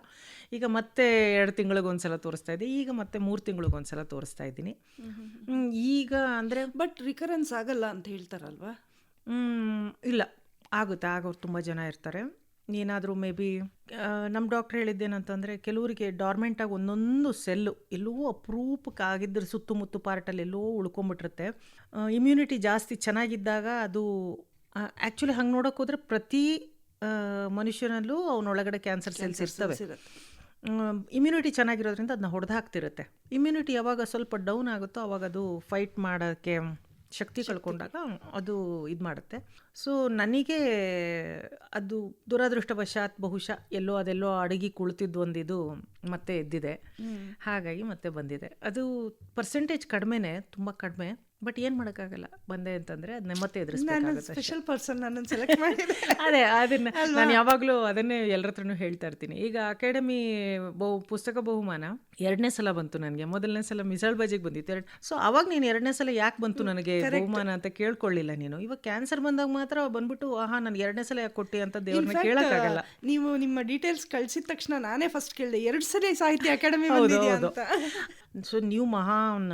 ಈಗ ಮತ್ತೆ ಎರಡು ತಿಂಗಳಿಗೆ ಒಂದು ಸಲ ತೋರಿಸ್ತಾ ಇದ್ದೆ. ಈಗ ಮತ್ತೆ ಮೂರು ತಿಂಗಳಿಗೆ ಒಂದು ಸಲ ತೋರಿಸ್ತಾ ಇದ್ದೀನಿ. ಈಗ ಅಂದರೆ ಬಟ್ ರಿಕರೆನ್ಸ್ ಆಗಲ್ಲ ಅಂತ ಹೇಳ್ತಾರಲ್ವಾ? ಇಲ್ಲ. ಆಗುತ್ತೆ. ಆಗೋರು ತುಂಬ ಜನ ಇರ್ತಾರೆ. ಏನಾದರೂ ಮೇ ಬಿ ನಮ್ಮ ಡಾಕ್ಟ್ರ್ ಹೇಳಿದ್ದೇನಂತಂದರೆ ಕೆಲವರಿಗೆ ಡಾರ್ಮೆಂಟಾಗಿ ಒಂದೊಂದು ಸೆಲ್ಲು ಎಲ್ಲೋ ಅಪರೂಪಕ್ಕಾಗಿದ್ದರೆ ಸುತ್ತಮುತ್ತ ಪಾರ್ಟಲ್ಲಿ ಎಲ್ಲೋ ಉಳ್ಕೊಂಬಿಟ್ಟಿರುತ್ತೆ. ಇಮ್ಯುನಿಟಿ ಜಾಸ್ತಿ ಚೆನ್ನಾಗಿದ್ದಾಗ ಅದು ಆ್ಯಕ್ಚುಲಿ ಹಂಗೆ ನೋಡೋಕೆ ಹೋದರೆ ಪ್ರತಿ ಮನುಷ್ಯನಲ್ಲೂ ಅವನೊಳಗಡೆ ಕ್ಯಾನ್ಸರ್ ಸೆಲ್ಸ್ ಇರ್ತವೆ. ಇಮ್ಯುನಿಟಿ ಚೆನ್ನಾಗಿರೋದ್ರಿಂದ ಅದನ್ನ ಹೊಡೆದು ಹಾಕ್ತಿರುತ್ತೆ ಇಮ್ಯುನಿಟಿ ಯಾವಾಗ ಸ್ವಲ್ಪ ಡೌನ್ ಆಗುತ್ತೋ ಅವಾಗ ಅದು ಫೈಟ್ ಮಾಡೋಕ್ಕೆ ಶಕ್ತಿ ಕಳ್ಕೊಂಡಾಗ ಅದು ಇದು ಮಾಡುತ್ತೆ. ಸೊ ನನಗೆ ಅದು ದುರದೃಷ್ಟವಶಾತ್ ಬಹುಶಃ ಎಲ್ಲೋ ಅದೆಲ್ಲೋ ಅಡಗಿ ಕುಳಿತಿದ್ದು ಒಂದಿದು ಮತ್ತೆ ಎದ್ದಿದೆ. ಹಾಗಾಗಿ ಮತ್ತೆ ಬಂದಿದೆ. ಅದು ಪರ್ಸೆಂಟೇಜ್ ಕಡಿಮೆನೇ ತುಂಬ ಕಡಿಮೆ. ಬಟ್ ಏನು ಮಾಡೋಕ್ಕಾಗಲ್ಲ. ಬಂದೆ ಅಂತಂದರೆ ಅದನ್ನ ಮತ್ತೆ ನಾನು ಎದುರಿಸ್ಬೇಕಾಗುತ್ತೆ ಸ್ಪೆಷಲ್ ಪರ್ಸನ್ ನನ್ನನ್ನು ಸೆಲೆಕ್ಟ್ ಮಾಡಿದೆ. ಅದೇ ಅದನ್ನ ನಾನು ಯಾವಾಗಲೂ ಅದನ್ನೇ ಎಲ್ಲರ ಹತ್ರನೂ ಹೇಳ್ತಾ ಇರ್ತೀನಿ. ಈಗ ಅಕಾಡೆಮಿ ಬಹು ಪುಸ್ತಕ ಬಹುಮಾನ ಎರಡನೇ ಸಲ ಬಂತು ನನಗೆ. ಮೊದಲನೇ ಸಲ ಮಿಸಳ್ ಬಜಿಗೆ ಬಂದಿತ್ತು. ಎರಡು ಸೊ ಅವಾಗ ನೀನು ಎರಡನೇ ಸಲ ಯಾಕೆ ಬಂತು ನನಗೆ ಬಹುಮಾನ ಅಂತ ಕೇಳ್ಕೊಳ್ಳಿಲ್ಲ ನೀನು? ಇವಾಗ ಕ್ಯಾನ್ಸರ್ ಬಂದಾಗ ಮಾತ್ರ ಬಂದ್ಬಿಟ್ಟು ಆಹಾ ನನಗೆ ಎರಡನೇ ಸಲ ಯಾಕೆ ಕೊಟ್ಟಿ ಅಂತ ದೇವ್ರನ್ನ ಕೇಳೋಕ್ಕಾಗಲ್ಲ. ನೀವು ನಿಮ್ಮ ಡೀಟೇಲ್ಸ್ ಕಳಿಸಿದ ತಕ್ಷಣ ನಾನೇ ಫಸ್ಟ್ ಕೇಳಿದೆ ಎರಡು ಸಲ ಸಾಹಿತ್ಯ ಅಕಾಡೆಮಿ ಹೌದು ಸೊ ನೀವು ಮಹಾನ್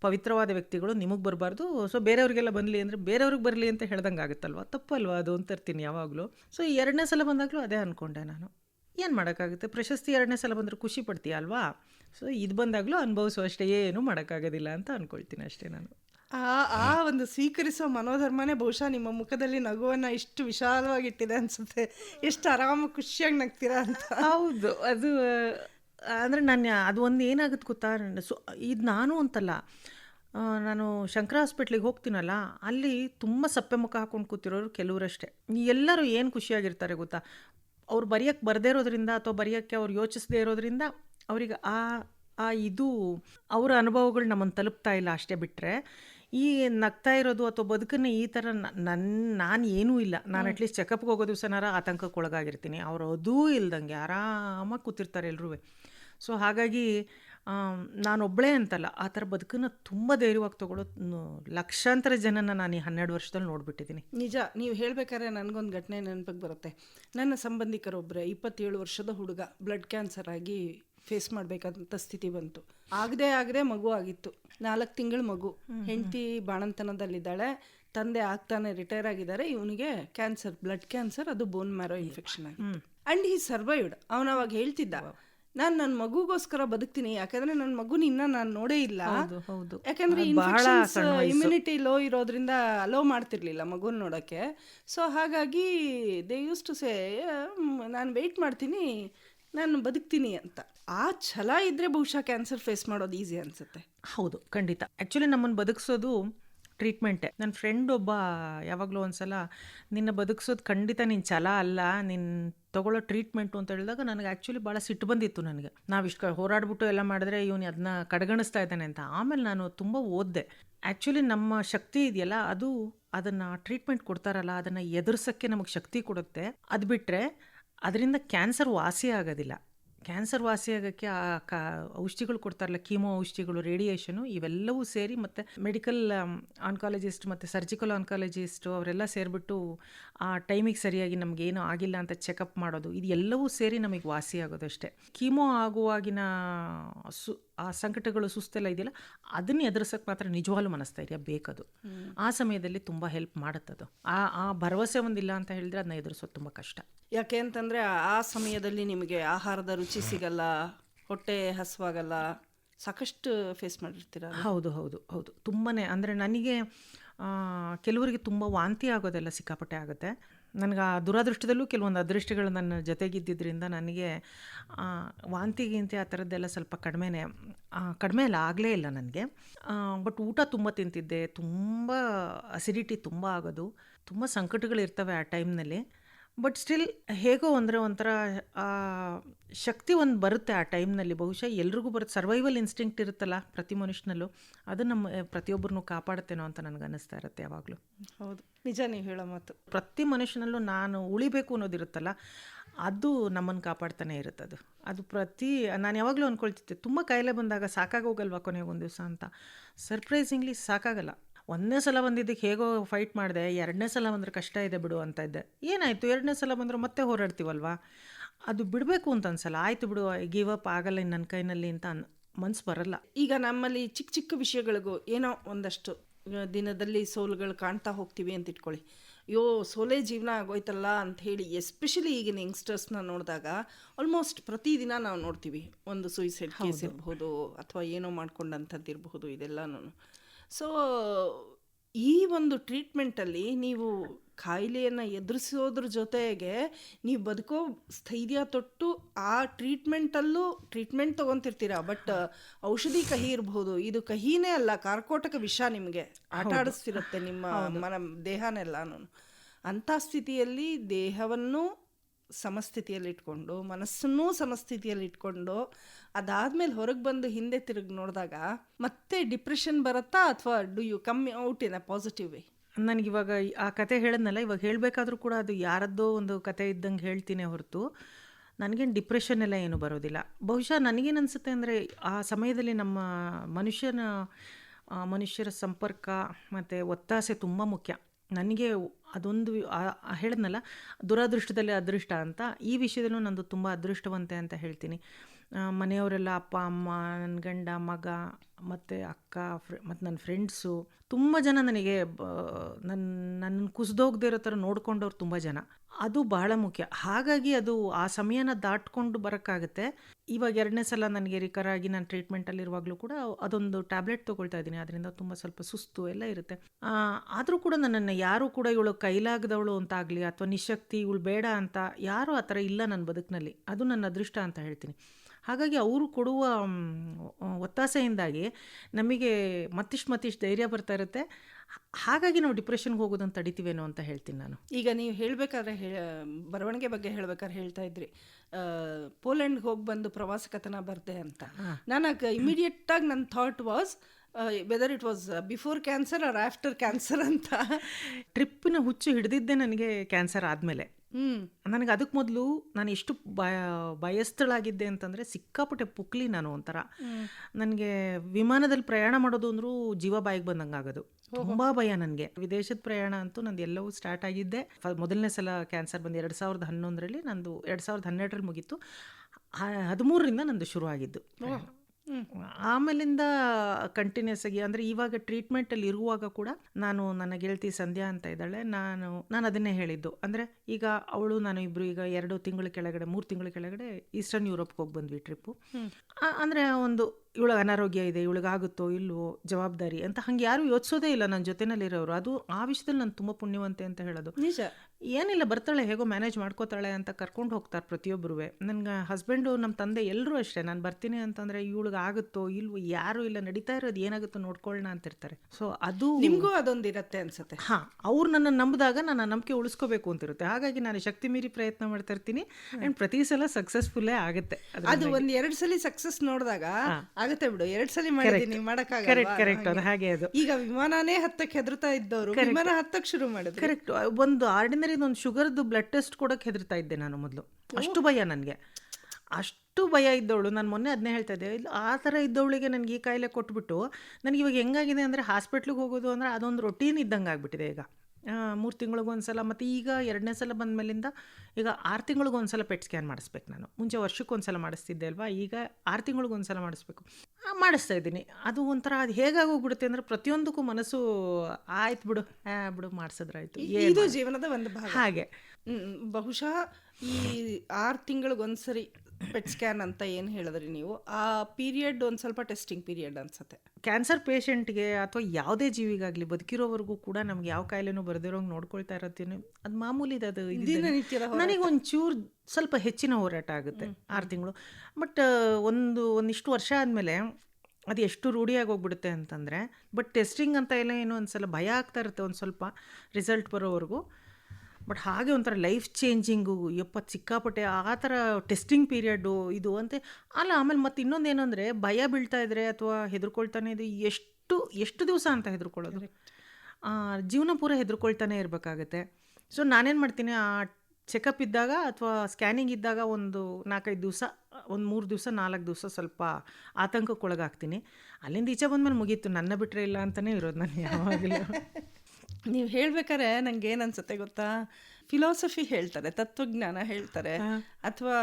ಪವಿತ್ರವಾದ ವ್ಯಕ್ತಿಗಳು ನಿಮಗೆ ಬರಬಾರ್ದು. ಸೊ ಬೇರೆಯವ್ರಿಗೆಲ್ಲ ಬರಲಿ ಅಂದರೆ ಬೇರೆಯವ್ರಿಗೆ ಬರಲಿ ಅಂತ ಹೇಳ್ದಂಗೆ ಆಗುತ್ತಲ್ವ? ತಪ್ಪಲ್ವಾ ಅದು ಅಂತ ಇರ್ತೀನಿ ಯಾವಾಗಲೂ. ಸೊ ಎರಡನೇ ಸಲ ಬಂದಾಗಲೂ ಅದೇ ಅಂದ್ಕೊಂಡೆ ನಾನು. ಏನು ಮಾಡೋಕ್ಕಾಗುತ್ತೆ? ಪ್ರಶಸ್ತಿ ಎರಡನೇ ಸಲ ಬಂದರೆ ಖುಷಿ ಪಡ್ತೀಯ ಅಲ್ವಾ? ಸೊ ಇದು ಬಂದಾಗಲೂ ಅನುಭವಿಸೋ ಅಷ್ಟೇ ಏನೂ ಮಾಡೋಕ್ಕಾಗೋದಿಲ್ಲ ಅಂತ ಅಂದ್ಕೊಳ್ತೀನಿ ಅಷ್ಟೇ ನಾನು. ಆ ಆ ಒಂದು ಸ್ವೀಕರಿಸೋ ಮನೋಧರ್ಮನೇ ಬಹುಶಃ ನಿಮ್ಮ ಮುಖದಲ್ಲಿ ನಗುವನ್ನು ಇಷ್ಟು ವಿಶಾಲವಾಗಿಟ್ಟಿದೆ ಅನಿಸುತ್ತೆ. ಎಷ್ಟು ಆರಾಮ ಖುಷಿಯಾಗಿ ನಗ್ತೀರಾ ಅಂತ. ಹೌದು. ಅದು ಅಂದರೆ ನಾನು ಅದು ಒಂದು ಏನಾಗುತ್ತೆ ಗೊತ್ತಾ? ಸೊ ಇದು ನಾನು ಅಂತಲ್ಲ ನಾನು ಶಂಕರ ಹಾಸ್ಪಿಟ್ಲಿಗೆ ಹೋಗ್ತೀನಲ್ಲ ಅಲ್ಲಿ ತುಂಬ ಸಪ್ಪೆ ಮುಖ ಹಾಕೊಂಡು ಕೂತಿರೋರು ಕೆಲವರಷ್ಟೇ. ಎಲ್ಲರೂ ಏನು ಖುಷಿಯಾಗಿರ್ತಾರೆ ಗೊತ್ತಾ? ಅವ್ರು ಬರೆಯೋಕ್ಕೆ ಬರದೇ ಇರೋದ್ರಿಂದ ಅಥವಾ ಬರೆಯೋಕ್ಕೆ ಅವ್ರು ಯೋಚಿಸದೇ ಇರೋದ್ರಿಂದ ಅವ್ರಿಗೆ ಆ ಆ ಇದು ಅವರ ಅನುಭವಗಳು ನಮ್ಮನ್ನು ತಲುಪ್ತಾ ಇಲ್ಲ ಅಷ್ಟೇ ಬಿಟ್ಟರೆ ಈ ನಗ್ತಾ ಇರೋದು ಅಥವಾ ಬದುಕನ್ನು ಈ ಥರ ನನ್ನ ನಾನು ಏನೂ ಇಲ್ಲ. ನಾನು ಅಟ್ಲೀಸ್ಟ್ ಚೆಕಪ್ಗೆ ಹೋಗೋ ದಿವಸನಾರ ಆತಂಕಕ್ಕೆ ಒಳಗಾಗಿರ್ತೀನಿ ಅವ್ರು ಅದೂ ಇಲ್ದಂಗೆ ಆರಾಮಾಗಿ ಕೂತಿರ್ತಾರೆ ಎಲ್ಲರೂ ಸೊ ಹಾಗಾಗಿ ನಾನೊಬ್ಬಳೇ ಅಂತಲ್ಲ ಆ ಥರ ಬದುಕನ್ನು ತುಂಬ ಧೈರ್ಯವಾಗಿ ತಗೊಳ್ಳೋ ಲಕ್ಷಾಂತರ ಜನನ ನಾನು ಈ ಹನ್ನೆರಡು ವರ್ಷದಲ್ಲಿ ನೋಡಿಬಿಟ್ಟಿದ್ದೀನಿ ನಿಜ ನೀವು ಹೇಳಬೇಕಾದ್ರೆ ನನಗೊಂದು ಘಟನೆ ನೆನಪಿಗೆ ಬರುತ್ತೆ. ನನ್ನ ಸಂಬಂಧಿಕರೊಬ್ಬರೇ ಇಪ್ಪತ್ತೇಳು ವರ್ಷದ ಹುಡುಗ ಬ್ಲಡ್ ಕ್ಯಾನ್ಸರ್ ಆಗಿ ಫೇಸ್ ಮಾಡಬೇಕಂತ ಸ್ಥಿತಿ ಬಂತು. ಆಗದೆ ಆಗದೆ ಮಗು ಆಗಿತ್ತು. ನಾಲ್ಕು ತಿಂಗಳ ಮಗು. ಹೆಂಡತಿ ಬಾಣಂತನದಲ್ಲಿದ್ದಾಳೆ. ತಂದೆ ಆಗ್ತಾನೆ ರಿಟೈರ್ ಆಗಿದ್ದಾರೆ. ಇವನಿಗೆ ಕ್ಯಾನ್ಸರ್ ಬ್ಲಡ್ ಕ್ಯಾನ್ಸರ್ ಅದು ಬೋನ್ ಮ್ಯಾರೋ ಇನ್ಫೆಕ್ಷನ್ ಆಗಿತ್ತು ಅಂಡ್ ಹಿ ಸರ್ವೈವ್ಡ್ ಅವನು ಅವಾಗ ಹೇಳ್ತಿದ್ದ ನಾನು ನನ್ನ ಮಗುಗೋಸ್ಕರ ಬದುಕ್ತೀನಿ ಯಾಕಂದ್ರೆ ನನ್ನ ಮಗುನ ಇನ್ನ ನಾನು ನೋಡೇ ಇಲ್ಲ. ಯಾಕಂದ್ರೆ ಇಮ್ಯುನಿಟಿ ಲೋ ಇರೋದ್ರಿಂದ ಅಲೋ ಮಾಡ್ತಿರ್ಲಿಲ್ಲ ಮಗುನ ನೋಡೋಕ್ಕೆ. ಸೊ ಹಾಗಾಗಿ ದೇ ಯೂಸ್ ಟು ಸೇ ನಾನು ವೆಯ್ಟ್ ಮಾಡ್ತೀನಿ ನಾನು ಬದುಕ್ತೀನಿ ಅಂತ. ಆ ಛಲ ಇದ್ರೆ ಬಹುಶಃ ಕ್ಯಾನ್ಸರ್ ಫೇಸ್ ಮಾಡೋದು ಈಸಿ ಅನ್ಸುತ್ತೆ. ಹೌದು ಖಂಡಿತ. ಆ್ಯಕ್ಚುಲಿ ನಮ್ಮನ್ನು ಬದುಕಿಸೋದು ಟ್ರೀಟ್ಮೆಂಟೇ ನನ್ನ ಫ್ರೆಂಡ್ ಒಬ್ಬ ಯಾವಾಗಲೂ ಒಂದ್ಸಲ ನಿನ್ನ ಬದುಕಿಸೋದು ಖಂಡಿತ ನಿನ್ನ ಛಲ ಅಲ್ಲ ನಿನ್ನ ತಗೊಳ್ಳೋ ಟ್ರೀಟ್ಮೆಂಟು ಅಂತ ಹೇಳಿದಾಗ ನನಗೆ ಆ್ಯಕ್ಚುಲಿ ಭಾಳ ಸಿಟ್ಟು ಬಂದಿತ್ತು ನನಗೆ. ನಾವು ಇಷ್ಟು ಹೋರಾಡ್ಬಿಟ್ಟು ಎಲ್ಲ ಮಾಡಿದ್ರೆ ಇವನು ಅದನ್ನ ಕಡೆಗಣಿಸ್ತಾ ಇದ್ದಾನೆ ಅಂತ. ಆಮೇಲೆ ನಾನು ತುಂಬ ಓದಿದೆ. ಆ್ಯಕ್ಚುಲಿ ನಮ್ಮ ಶಕ್ತಿ ಇದೆಯಲ್ಲ, ಅದು ಅದನ್ನು ಟ್ರೀಟ್ಮೆಂಟ್ ಕೊಡ್ತಾರಲ್ಲ, ಅದನ್ನು ಎದುರಿಸೋಕ್ಕೆ ನಮಗೆ ಶಕ್ತಿ ಕೊಡುತ್ತೆ. ಅದು ಬಿಟ್ಟರೆ ಅದರಿಂದ ಕ್ಯಾನ್ಸರ್ ವಾಸಿ ಆಗೋದಿಲ್ಲ. ಕ್ಯಾನ್ಸರ್ ವಾಸಿಯಾಗೋಕ್ಕೆ ಆ ಕ ಔಷಧಿಗಳು ಕೊಡ್ತಾರಲ್ಲ, ಕೀಮೋ ಔಷಧಿಗಳು, ರೇಡಿಯೇಷನು, ಇವೆಲ್ಲವೂ ಸೇರಿ ಮತ್ತು ಮೆಡಿಕಲ್ ಆನ್ಕಾಲಜಿಸ್ಟ್ ಮತ್ತು ಸರ್ಜಿಕಲ್ ಆನ್ಕಾಲಜಿಸ್ಟು ಅವರೆಲ್ಲ ಸೇರಿಬಿಟ್ಟು ಆ ಟೈಮಿಗೆ ಸರಿಯಾಗಿ ನಮಗೇನು ಆಗಿಲ್ಲ ಅಂತ ಚೆಕಪ್ ಮಾಡೋದು, ಇದು ಎಲ್ಲವೂ ಸೇರಿ ನಮಗೆ ವಾಸಿ ಆಗೋದಷ್ಟೇ ಕೀಮೋ ಆಗುವಾಗಿನ ಸು ಆ ಸಂಕಟಗಳು ಸುಸ್ತೆಲ್ಲ ಇದೆಯಲ್ಲ ಅದನ್ನ ಎದುರಿಸೋಕೆ ಮಾತ್ರ ನಿಜವಾಗ್ಲೂ ಮನಸ್ಥೈರ್ಯ ಬೇಕದು. ಆ ಸಮಯದಲ್ಲಿ ತುಂಬ ಹೆಲ್ಪ್ ಮಾಡುತ್ತದು. ಆ ಆ ಭರವಸೆ ಒಂದಿಲ್ಲ ಅಂತ ಹೇಳಿದ್ರೆ ಅದನ್ನ ಎದುರಿಸೋದು ತುಂಬ ಕಷ್ಟ. ಯಾಕೆ ಅಂತಂದ್ರೆ ಆ ಸಮಯದಲ್ಲಿ ನಿಮಗೆ ಆಹಾರದ ರುಚಿ ಸಿಗಲ್ಲ ಹೊಟ್ಟೆ ಹಸುವಾಗಲ್ಲ ಸಾಕಷ್ಟು ಫೇಸ್ ಮಾಡಿರ್ತೀರ ಹೌದು ಹೌದು ಹೌದು. ತುಂಬಾ ಅಂದರೆ ನನಗೆ ಕೆಲವರಿಗೆ ತುಂಬ ವಾಂತಿ ಆಗೋದೆಲ್ಲ ಸಿಕ್ಕಾಪಟ್ಟೆ ಆಗುತ್ತೆ. ನನಗೆ ಆ ದುರಾದೃಷ್ಟದಲ್ಲೂ ಕೆಲವೊಂದು ಅದೃಷ್ಟಗಳು ನನ್ನ ಜೊತೆಗಿದ್ದಿದ್ದರಿಂದ ನನಗೆ ವಾಂತಿಗಿಂತ ವಾಂತಿ ಗಿಂತಿ ಆ ಥರದ್ದೆಲ್ಲ ಸ್ವಲ್ಪ ಕಡಿಮೆನೇ ಕಡಿಮೆ ಇಲ್ಲ ಆಗಲೇ ಇಲ್ಲ ನನಗೆ. ಬಟ್ ಊಟ ತುಂಬ ತಿಂತಿದ್ದೆ. ತುಂಬ ಅಸಿಡಿಟಿ ತುಂಬ ಆಗೋದು. ತುಂಬ ಸಂಕಟಗಳಿರ್ತವೆ ಆ ಟೈಮ್ನಲ್ಲಿ ಬಟ್ ಸ್ಟಿಲ್ ಹೇಗೋ ಅಂದರೆ ಒಂಥರ ಶಕ್ತಿ ಒಂದು ಬರುತ್ತೆ ಆ ಟೈಮ್ನಲ್ಲಿ. ಬಹುಶಃ ಎಲ್ರಿಗೂ ಬರುತ್ತೆ. ಸರ್ವೈವಲ್ ಇನ್ಸ್ಟಿಂಕ್ಟ್ ಇರುತ್ತಲ್ಲ ಪ್ರತಿ ಮನುಷ್ಯನಲ್ಲೂ. ಅದು ನಮ್ಮ ಪ್ರತಿಯೊಬ್ಬರನ್ನು ಕಾಪಾಡುತ್ತೇನೋ ಅಂತ ನನಗೆ ಅನ್ನಿಸ್ತಾ ಇರುತ್ತೆ ಯಾವಾಗಲೂ. ಹೌದು. ನಿಜ ನೀವು ಹೇಳೋ ಮಾತು. ಪ್ರತಿ ಮನುಷ್ಯನಲ್ಲೂ ನಾನು ಉಳಿಬೇಕು ಅನ್ನೋದಿರುತ್ತಲ್ಲ ಅದು ನಮ್ಮನ್ನು ಕಾಪಾಡ್ತಾನೆ ಇರುತ್ತೆ ಅದು. ಅದು ಪ್ರತಿ ನಾನು ಯಾವಾಗಲೂ ಅಂದ್ಕೊಳ್ತಿದ್ದೆ ತುಂಬ ಕಾಯಿಲೆ ಬಂದಾಗ ಸಾಕಾಗೋಗಲ್ವಾ ಕೊನೆಗೆ ಒಂದು ದಿವಸ ಅಂತ. ಸರ್ಪ್ರೈಸಿಂಗ್ಲಿ ಸಾಕಾಗಲ್ಲ. ಒಂದನೇ ಸಲ ಬಂದಿದ್ದಕ್ಕೆ ಹೇಗೋ ಫೈಟ್ ಮಾಡಿದೆ ಎರಡನೇ ಸಲ ಬಂದರೆ ಕಷ್ಟ ಇದೆ ಬಿಡು ಅಂತ ಇದ್ದೆ. ಏನಾಯಿತು? ಎರಡನೇ ಸಲ ಬಂದರೆ ಮತ್ತೆ ಹೋರಾಡ್ತೀವಲ್ವಾ? ಅದು ಬಿಡಬೇಕು ಅಂತ ಅನ್ಸಲ್ಲ. ಆಯಿತು ಬಿಡು ಗಿವ್ ಅಪ್ ಆಗಲ್ಲ ನನ್ನ ಕೈನಲ್ಲಿ ಅಂತ ಅನ್ ಮನ್ಸು ಬರಲ್ಲ. ಈಗ ನಮ್ಮಲ್ಲಿ ಚಿಕ್ಕ ಚಿಕ್ಕ ವಿಷಯಗಳಿಗೂ ಏನೋ ಒಂದಷ್ಟು ದಿನದಲ್ಲಿ ಸೋಲುಗಳು ಕಾಣ್ತಾ ಹೋಗ್ತೀವಿ ಅಂತ ಇಟ್ಕೊಳ್ಳಿ. ಅಯ್ಯೋ ಸೋಲೆ ಜೀವನ ಆಗೋಯ್ತಲ್ಲ ಅಂತ ಹೇಳಿ ಎಸ್ಪೆಷಲಿ ಈಗಿನ ಯಂಗ್ಸ್ಟರ್ಸ್ನ ನೋಡಿದಾಗ ಆಲ್ಮೋಸ್ಟ್ ಪ್ರತಿದಿನ ನಾವು ನೋಡ್ತೀವಿ. ಒಂದು ಸೂಯಿಸೈಡ್ ಕೇಸ್ ಇರಬಹುದು ಅಥವಾ ಏನೋ ಮಾಡ್ಕೊಂಡಂಥದ್ದು ಇರಬಹುದು ಇದೆಲ್ಲನೂ ಸೊ ಈ ಒಂದು ಟ್ರೀಟ್ಮೆಂಟಲ್ಲಿ ನೀವು ಕಾಯಿಲೆಯನ್ನು ಎದುರಿಸೋದ್ರ ಜೊತೆಗೆ ನೀವು ಬದುಕೋ ಸ್ಥೈರ್ಯ ತೊಟ್ಟು ಆ ಟ್ರೀಟ್ಮೆಂಟಲ್ಲೂ ಟ್ರೀಟ್ಮೆಂಟ್ ತೊಗೊತಿರ್ತೀರಾ? ಬಟ್ ಔಷಧಿ ಕಹಿ ಇರಬಹುದು ಇದು ಕಹಿನೇ ಅಲ್ಲ ಕಾರ್ಕೋಟಕ ವಿಷ ನಿಮಗೆ. ಆಟ ಆಡಿಸ್ತಿರುತ್ತೆ ನಿಮ್ಮ ಮನ ದೇಹನೆಲ್ಲಾನು ಅಂಥ ಸ್ಥಿತಿಯಲ್ಲಿ ದೇಹವನ್ನು ಸಮಸ್ಥಿತಿಯಲ್ಲಿ ಇಟ್ಕೊಂಡು, ಮನಸ್ಸನ್ನು ಸಮಸ್ಥಿತಿಯಲ್ಲಿ ಇಟ್ಕೊಂಡು, ಅದಾದ್ಮೇಲೆ ಹೊರಗೆ ಬಂದು ಹಿಂದೆ ತಿರುಗಿ ನೋಡಿದಾಗ ಮತ್ತೆ ಡಿಪ್ರೆಷನ್ ಬರುತ್ತಾ ಅಥವಾ do you come out in a positive way? ನನಗಿವಾಗ ಆ ಕತೆ ಹೇಳಿದ್ನಲ್ಲ, ಇವಾಗ ಹೇಳಬೇಕಾದ್ರೂ ಕೂಡ ಅದು ಯಾರದ್ದೋ ಒಂದು ಕತೆ ಇದ್ದಂಗೆ ಹೇಳ್ತೀನಿ ಹೊರತು. ನನಗೇನು ಡಿಪ್ರೆಷನ್ ಎಲ್ಲ ಏನು ಬರೋದಿಲ್ಲ. ಬಹುಶಃ ನನಗೇನು ಅನಿಸುತ್ತೆ ಅಂದರೆ ಆ ಸಮಯದಲ್ಲಿ ನಮ್ಮ ಮನುಷ್ಯನ ಮನುಷ್ಯರ ಸಂಪರ್ಕ ಮತ್ತು ಒತ್ತಾಸೆ ತುಂಬ ಮುಖ್ಯ. ನನಗೆ ಅದೊಂದು ಹೇಳಿದ್ನಲ್ಲ ದುರದೃಷ್ಟದಲ್ಲಿ ಅದೃಷ್ಟ ಅಂತ. ಈ ವಿಷಯದಲ್ಲೂ ನಂದು ತುಂಬ ಅದೃಷ್ಟವಂತೆ ಅಂತ ಹೇಳ್ತೀನಿ. ಮನೆಯವರೆಲ್ಲ ಅಪ್ಪ, ಅಮ್ಮ ನನ್ನ ಗಂಡ, ಮಗ, ಮತ್ತು ಅಕ್ಕ, ಫ್ರೆ ಮತ್ತು ನನ್ನ ಫ್ರೆಂಡ್ಸು ತುಂಬ ಜನ ನನಗೆ ನನ್ನ ನನ್ನ ಕುಸಿದೋಗದೇ ಇರೋ ಥರ ನೋಡ್ಕೊಂಡವ್ರು ತುಂಬ ಜನ. ಅದು ಬಹಳ ಮುಖ್ಯ. ಹಾಗಾಗಿ ಅದು ಆ ಸಮಯನ ದಾಟ್ಕೊಂಡು ಬರೋಕ್ಕಾಗುತ್ತೆ. ಇವಾಗ ಎರಡನೇ ಸಲ ನನಗೆ ರಿಕರ್ ಆಗಿ ನಾನು ಟ್ರೀಟ್ಮೆಂಟಲ್ಲಿರುವಾಗಲೂ ಕೂಡ ಅದೊಂದು ಟ್ಯಾಬ್ಲೆಟ್ ತೊಗೊಳ್ತಾ ಇದ್ದೀನಿ. ಅದರಿಂದ ತುಂಬ ಸ್ವಲ್ಪ ಸುಸ್ತು ಎಲ್ಲ ಇರುತ್ತೆ. ಆದರೂ ಕೂಡ ನನ್ನನ್ನು ಯಾರೂ ಕೂಡ ಇವಳು ಕೈಲಾಗದವಳು ಅಂತಾಗಲಿ ಅಥವಾ ನಿಶಕ್ತಿ, ಇವಳು ಬೇಡ ಅಂತ ಯಾರೂ ಆ ಥರ ಇಲ್ಲ ನನ್ನ ಬದುಕಿನಲ್ಲಿ. ಅದು ನನ್ನ ಅದೃಷ್ಟ ಅಂತ ಹೇಳ್ತೀನಿ. ಹಾಗಾಗಿ ಅವರು ಕೊಡುವ ಒತ್ತಾಸೆಯಿಂದಾಗಿ ನಮಗೆ ಮತ್ತಿಷ್ಟು ಮತ್ತಿಷ್ಟು ಧೈರ್ಯ ಬರ್ತಾ ಇರುತ್ತೆ. ಹಾಗಾಗಿ ನಾವು ಡಿಪ್ರೆಷನ್ಗೆ ಹೋಗೋದನ್ನು ತಡಿತೀವೇನೋ ಅಂತ ಹೇಳ್ತೀನಿ ನಾನು. ಈಗ ನೀವು ಹೇಳಬೇಕಾದ್ರೆ ಬರವಣಿಗೆ ಬಗ್ಗೆ ಹೇಳ್ಬೇಕಾದ್ರೆ ಹೇಳ್ತಾ ಇದ್ರಿ. ಪೋಲೆಂಡ್ಗೆ ಹೋಗಿ ಬಂದು ಪ್ರವಾಸ ಕಥನ ಬರ್ದೆ ಅಂತ. ನನಗೆ ಇಮಿಡಿಯೇಟ್ ಆಗಿ ನನ್ನ thought was whether it was before cancer or after cancer ಅಂತ. ಟ್ರಿಪ್ಪಿನ ಹುಚ್ಚು ಹಿಡಿದಿದ್ದೆ ನನಗೆ ಕ್ಯಾನ್ಸರ್ ಆದಮೇಲೆ. ನನಗೆ ಅದಕ್ಕೆ ಮೊದಲು ನಾನು ಎಷ್ಟು ಬಯ ಭಯಸ್ಥಳಾಗಿದ್ದೆ ಅಂತಂದರೆ ಸಿಕ್ಕಾಪಟ್ಟೆ ಪುಕ್ಲಿ ನಾನು ಒಂಥರ. ನನಗೆ ವಿಮಾನದಲ್ಲಿ ಪ್ರಯಾಣ ಮಾಡೋದು ಅಂದರೂ ಜೀವ ಬಾಯಿಗೆ ಬಂದಂಗೆ ಆಗೋದು ತುಂಬ ಭಯ ನನಗೆ. ವಿದೇಶದ ಪ್ರಯಾಣ ಅಂತೂ ನಂದು ಎಲ್ಲವೂ ಸ್ಟಾರ್ಟ್ ಆಗಿದ್ದೆ. ಮೊದಲನೇ ಸಲ ಕ್ಯಾನ್ಸರ್ ಬಂದು ಎರಡು ಸಾವಿರದ ಹನ್ನೊಂದರಲ್ಲಿ ನಂದು ಎರಡು ಸಾವಿರದ ಹನ್ನೆರಡರಲ್ಲಿ ಮುಗೀತು. ಹದಿಮೂರರಿಂದ ನಂದು ಶುರು ಆಗಿದ್ದು ಆಮೇಲಿಂದ ಕಂಟಿನ್ಯೂಸ್ ಆಗಿ ಅಂದರೆ ಇವಾಗ ಟ್ರೀಟ್ಮೆಂಟಲ್ಲಿ ಇರುವಾಗ ಕೂಡ ನಾನು ನನ್ನ ಗೆಳತಿ ಸಂಧ್ಯಾ ಅಂತ ಇದ್ದಾಳೆ. ನಾನು ನಾನು ಅದನ್ನೇ ಹೇಳಿದ್ದು. ಅಂದರೆ ಈಗ ಅವಳು ನಾನು ಇಬ್ಬರು ಈಗ ಎರಡು ತಿಂಗಳ ಕೆಳಗಡೆ ಮೂರು ತಿಂಗಳ ಕೆಳಗಡೆ ಈಸ್ಟರ್ನ್ ಯುರೋಪ್ಗೆ ಹೋಗಿ ಬಂದ್ವಿ ಟ್ರಿಪ್ಪು ಅಂದರೆ ಒಂದು ಇವಳಿಗೆ ಅನಾರೋಗ್ಯ ಇದೆ ಇವಳಿಗಾಗುತ್ತೋ ಇಲ್ವೋ ಜವಾಬ್ದಾರಿ ಅಂತ ಹಂಗೆ ಯಾರು ಯೋಚಿಸೋದೇ ಇಲ್ಲ ನನ್ನ ಜೊತೆನಲ್ಲಿರೋರು. ಅದು ಆ ವಿಷಯದಲ್ಲಿ ನಾನು ತುಂಬ ಪುಣ್ಯವಂತೆ ಅಂತ ಹೇಳೋದು. ನಿಜ. ಏನಿಲ್ಲ ಬರ್ತಾಳೆ ಹೇಗೋ ಮ್ಯಾನೇಜ್ ಮಾಡ್ಕೋತಾಳೆ ಅಂತ ಕರ್ಕೊಂಡು ಹೋಗ್ತಾರೆ ಪ್ರತಿಯೊಬ್ಬರೂ ನನಗೆ ಹಸ್ಬೆಂಡು ನಮ್ಮ ತಂದೆ ಎಲ್ಲರೂ ಅಷ್ಟೇ. ನಾನು ಬರ್ತೀನಿ ಅಂತಂದರೆ ಇವಳಿಗೆ ಆಗುತ್ತೋ ಇಲ್ವೋ ಯಾರೂ ಇಲ್ಲ ನಡೀತಾ ಇರೋದು ಏನಾಗುತ್ತೋ ನೋಡ್ಕೊಳ್ಳೋಣ ಅಂತಿರ್ತಾರೆ. ಸೊ ಅದು ನಿಮಗೂ ಅದೊಂದು ಇರುತ್ತೆ ಅನ್ಸುತ್ತೆ. ಹಾಂ ಅವ್ರು ನನ್ನ ನಂಬಿದಾಗ ನಾನು ನಂಬಿಕೆ ಉಳಿಸ್ಕೋಬೇಕು ಅಂತಿರುತ್ತೆ. ಹಾಗಾಗಿ ನಾನು ಶಕ್ತಿ ಮೀರಿ ಪ್ರಯತ್ನ ಮಾಡ್ತಾ ಇರ್ತೀನಿ ಆ್ಯಂಡ್ ಪ್ರತಿ ಸಲ ಸಕ್ಸಸ್ಫುಲ್ಲೇ ಆಗುತ್ತೆ. ಅದು ಒಂದು ಎರಡು ಸಲ ಸಕ್ಸಸ್ ನೋಡಿದಾಗ ಆಗತ್ತೆ ಬಿಡು ಎರಡ್ ಸಲ ಮಾಡಿದೀನಿ ಮಾಡಕ್ಕಾಗಲ್ಲ ಕರೆಕ್ಟ್ ಕರೆಕ್ಟ್ ಅದು ಹಾಗೆ ಅದು. ಈಗ ವಿಮಾನನೇ ಹತ್ತಕ್ಕೆ ಹೆದರ್ತಾ ಇದ್ದವರು ವಿಮಾನ ಹತ್ತಕ್ಕೆ ಶುರು ಮಾಡಿದ್ರು? ಕರೆಕ್ಟ್ ಒಂದು ಆರ್ಡಿನರಿ ಒಂದು ಶುಗರ್ದು ಬ್ಲಡ್ ಟೆಸ್ಟ್ ಕೊಡಕ್ಕೆ ಹೆದರ್ತಾ ಇದ್ದೆ ನಾನು ಮೊದಲು. ಅಷ್ಟು ಭಯ ನನಗೆ. ಅಷ್ಟು ಭಯ ಇದ್ದವಳು. ನಾನು ಮೊನ್ನೆ ಅದನ್ನೇ ಹೇಳ್ತಾ ಇದ್ದೆ ಇಲ್ಲ ಆ ಥರ ಇದ್ದವಳಿಗೆ ನನಗೆ ಈ ಕಾಯಿಲೆ ಕೊಟ್ಬಿಟ್ಟು ನನಗೆ ಇವಾಗ ಹೆಂಗಾಗಿದೆ ಅಂದರೆ ಹಾಸ್ಪಿಟ್ಲಿಗೆ ಹೋಗೋದು ಅಂದರೆ ಅದೊಂದು ರೊಟೀನ್ ಇದ್ದಂಗೆ ಆಗ್ಬಿಟ್ಟಿದೆ ಈಗ. ಮೂರು ತಿಂಗಳಿಗೆ ಒಂದು ಸಲ ಮತ್ತು ಈಗ ಎರಡನೇ ಸಲ ಬಂದ ಮೇಲಿಂದ ಈಗ ಆರು ತಿಂಗಳಿಗೆ ಒಂದು ಸಲ ಪೆಟ್ ಸ್ಕ್ಯಾನ್ ಮಾಡಿಸ್ಬೇಕು ನಾನು. ಮುಂಚೆ ವರ್ಷಕ್ಕೆ ಒಂದು ಸಲ ಮಾಡಿಸ್ತಿದ್ದೆ ಅಲ್ವಾ? ಈಗ ಆರು ತಿಂಗಳಿಗೆ ಒಂದು ಸಲ ಮಾಡಿಸ್ಬೇಕು ಮಾಡಿಸ್ತಾ ಇದ್ದೀನಿ. ಅದು ಒಂಥರ ಅದು ಹೇಗಾಗೋಗ್ಬಿಡುತ್ತೆ ಅಂದರೆ ಪ್ರತಿಯೊಂದಕ್ಕೂ ಮನಸ್ಸು ಆಯ್ತು ಬಿಡು. ಆ ಬಿಡು ಮಾಡಿಸಿದ್ರಾಯ್ತು. ಇದು ಜೀವನದ ಒಂದು ಭಾಗ. ಹಾಗೆ. ಬಹುಶಃ ಈ ಆರು ತಿಂಗಳಿಗೊಂದ್ಸರಿ ಪೆಟ್ ಸ್ಕ್ಯಾನ್ ಅಂತ ಏನು ಹೇಳಿದ್ರಿ ನೀವು? ಆ ಪೀರಿಯಡ್ ಒಂದು ಸ್ವಲ್ಪ ಟೆಸ್ಟಿಂಗ್ ಪೀರಿಯಡ್ ಅನ್ಸುತ್ತೆ. ಕ್ಯಾನ್ಸರ್ ಪೇಷಂಟ್ಗೆ ಅಥವಾ ಯಾವುದೇ ಜೀವಿಗಾಗಲಿ ಬದುಕಿರೋವರೆಗೂ ಕೂಡ ನಮ್ಗೆ ಯಾವ ಕಾಯಿಲೆನೂ ಬರೆದಿರೋಂಗೆ ನೋಡ್ಕೊಳ್ತಾ ಇರತ್ತೀನಿ. ಅದು ಮಾಮೂಲಿ ಅದು ನನಗೆ ಒಂದು ಚೂರು ನನಗೆ ಒಂಚೂರು ಸ್ವಲ್ಪ ಹೆಚ್ಚಿನ ಹೋರಾಟ ಆಗುತ್ತೆ ಆರು ತಿಂಗಳು. ಬಟ್ ಒಂದು ಒಂದಿಷ್ಟು ವರ್ಷ ಆದಮೇಲೆ ಅದು ಎಷ್ಟು ರೂಢಿಯಾಗಿ ಹೋಗ್ಬಿಡುತ್ತೆ ಅಂತಂದರೆ ಬಟ್ ಟೆಸ್ಟಿಂಗ್ ಅಂತ ಎಲ್ಲ ಏನೋ ಒಂದು ಸಲ ಭಯ ಆಗ್ತಾ ಇರುತ್ತೆ ಒಂದು ಸ್ವಲ್ಪ ರಿಸಲ್ಟ್ ಬರೋವರೆಗೂ. ಬಟ್ ಹಾಗೆ ಒಂಥರ ಲೈಫ್ ಚೇಂಜಿಂಗು ಯಪ್ಪ ಸಿಕ್ಕಾಪಟ್ಟೆ ಆ ಥರ ಟೆಸ್ಟಿಂಗ್ ಪೀರಿಯಡ್ಡು ಇದು ಅಂತ. ಅಲ್ಲ ಆಮೇಲೆ ಮತ್ತೆ ಇನ್ನೊಂದು ಏನಂದರೆ ಅಂದರೆ ಭಯ ಬೀಳ್ತಾ ಇದ್ರೆ ಅಥವಾ ಹೆದರ್ಕೊಳ್ತಾನೆ ಇದು ಎಷ್ಟು ಎಷ್ಟು ದಿವಸ ಅಂತ ಹೆದರ್ಕೊಳ್ಳೋದು? ಜೀವನ ಪೂರ ಹೆದರ್ಕೊಳ್ತಾನೆ ಇರಬೇಕಾಗತ್ತೆ. ಸೊ ನಾನೇನು ಮಾಡ್ತೀನಿ ಆ ಚೆಕಪ್ ಇದ್ದಾಗ ಅಥವಾ ಸ್ಕ್ಯಾನಿಂಗ್ ಇದ್ದಾಗ ಒಂದು ನಾಲ್ಕೈದು ದಿವಸ ಒಂದು ಮೂರು ದಿವಸ ನಾಲ್ಕು ದಿವಸ ಸ್ವಲ್ಪ ಆತಂಕಕ್ಕೊಳಗಾಗ್ತೀನಿ. ಅಲ್ಲಿಂದ ಈಚೆ ಬಂದ್ಮೇಲೆ ಮುಗೀತು. ನನ್ನ ಬಿಟ್ಟರೆ ಇಲ್ಲ ಅಂತಲೇ ಇರೋದು ನಾನು ಯಾವಾಗಲೂ. ನೀವು ಹೇಳ್ಬೇಕಾರೆ ನಂಗೆ ಏನ್ ಅನ್ಸುತ್ತೆ ಗೊತ್ತಾ? ಫಿಲಾಸಫಿ ಹೇಳ್ತಾರೆ ತತ್ವಜ್ಞಾನ ಹೇಳ್ತಾರೆ. ಅಥವಾ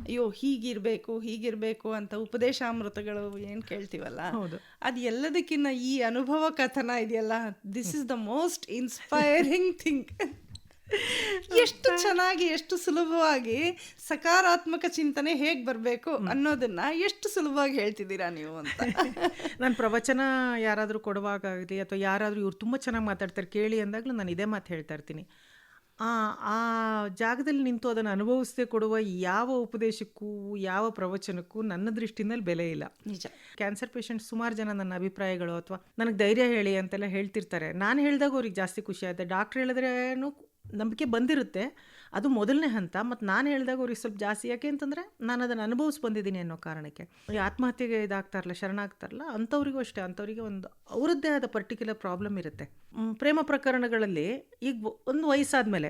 ಅಯ್ಯೋ ಹೀಗಿರ್ಬೇಕು ಹೀಗಿರ್ಬೇಕು ಅಂತ ಉಪದೇಶಾಮೃತಗಳು ಏನ್ ಕೇಳ್ತೀವಲ್ಲ? ಹೌದು. ಅದು ಎಲ್ಲದಕ್ಕಿಂತ ಈ ಅನುಭವ ಕಥನ ಇದೆಯಲ್ಲ? This is the most inspiring thing ಎಷ್ಟು ಚೆನ್ನಾಗಿ ಎಷ್ಟು ಸುಲಭವಾಗಿ ಸಕಾರಾತ್ಮಕ ಚಿಂತನೆ ಹೇಗೆ ಬರಬೇಕು ಅನ್ನೋದನ್ನ ಎಷ್ಟು ಸುಲಭವಾಗಿ ಹೇಳ್ತಿದ್ದೀರಾ ನೀವು ಅಂತ. ನಾನು ಪ್ರವಚನ ಯಾರಾದರೂ ಕೊಡುವಾಗಲಿ ಅಥವಾ ಯಾರಾದರೂ ಇವ್ರು ತುಂಬ ಚೆನ್ನಾಗಿ ಮಾತಾಡ್ತಾರೆ ಕೇಳಿ ಅಂದಾಗಲೂ ನಾನು ಇದೇ ಮಾತು ಹೇಳ್ತಾ ಇರ್ತೀನಿ. ಆ ಆ ಜಾಗದಲ್ಲಿ ನಿಂತು ಅದನ್ನು ಅನುಭವಿಸದೆ ಕೊಡುವ ಯಾವ ಉಪದೇಶಕ್ಕೂ ಯಾವ ಪ್ರವಚನಕ್ಕೂ ನನ್ನ ದೃಷ್ಟಿನಲ್ಲಿ ಬೆಲೆ ಇಲ್ಲ. ನಿಜ. ಕ್ಯಾನ್ಸರ್ ಪೇಷಂಟ್ ಸುಮಾರು ಜನ ನನ್ನ ಅಭಿಪ್ರಾಯಗಳು ಅಥವಾ ನನಗೆ ಧೈರ್ಯ ಹೇಳಿ ಅಂತೆಲ್ಲ ಹೇಳ್ತಿರ್ತಾರೆ. ನಾನು ಹೇಳಿದಾಗ ಅವ್ರಿಗೆ ಜಾಸ್ತಿ ಖುಷಿ ಆಗುತ್ತೆ. ಡಾಕ್ಟ್ರ್ ಹೇಳಿದ್ರೇನು ನಂಬಿಕೆ ಬಂದಿರುತ್ತೆ. ಅದು ಮೊದಲನೇ ಹಂತ. ಮತ್ತು ನಾನು ಹೇಳಿದಾಗ ಅವ್ರಿಗೆ ಸ್ವಲ್ಪ ಜಾಸ್ತಿ. ಯಾಕೆ ಅಂತಂದರೆ ನಾನು ಅದನ್ನು ಅನುಭವಿಸಿ ಬಂದಿದ್ದೀನಿ ಅನ್ನೋ ಕಾರಣಕ್ಕೆ. ಈ ಆತ್ಮಹತ್ಯೆಗೆ ಇದಾಗ್ತಾರಲ್ಲ ಶರಣಾಗ್ತಾರಲ್ಲ ಅಂಥವ್ರಿಗೂ ಅಷ್ಟೇ. ಅಂಥವ್ರಿಗೆ ಒಂದು ಅವರದ್ದೇ ಆದ ಪರ್ಟಿಕ್ಯುಲರ್ ಪ್ರಾಬ್ಲಮ್ ಇರುತ್ತೆ. ಪ್ರೇಮ ಪ್ರಕರಣಗಳಲ್ಲಿ ಈಗ ಒಂದು ವಯಸ್ಸಾದ್ಮೇಲೆ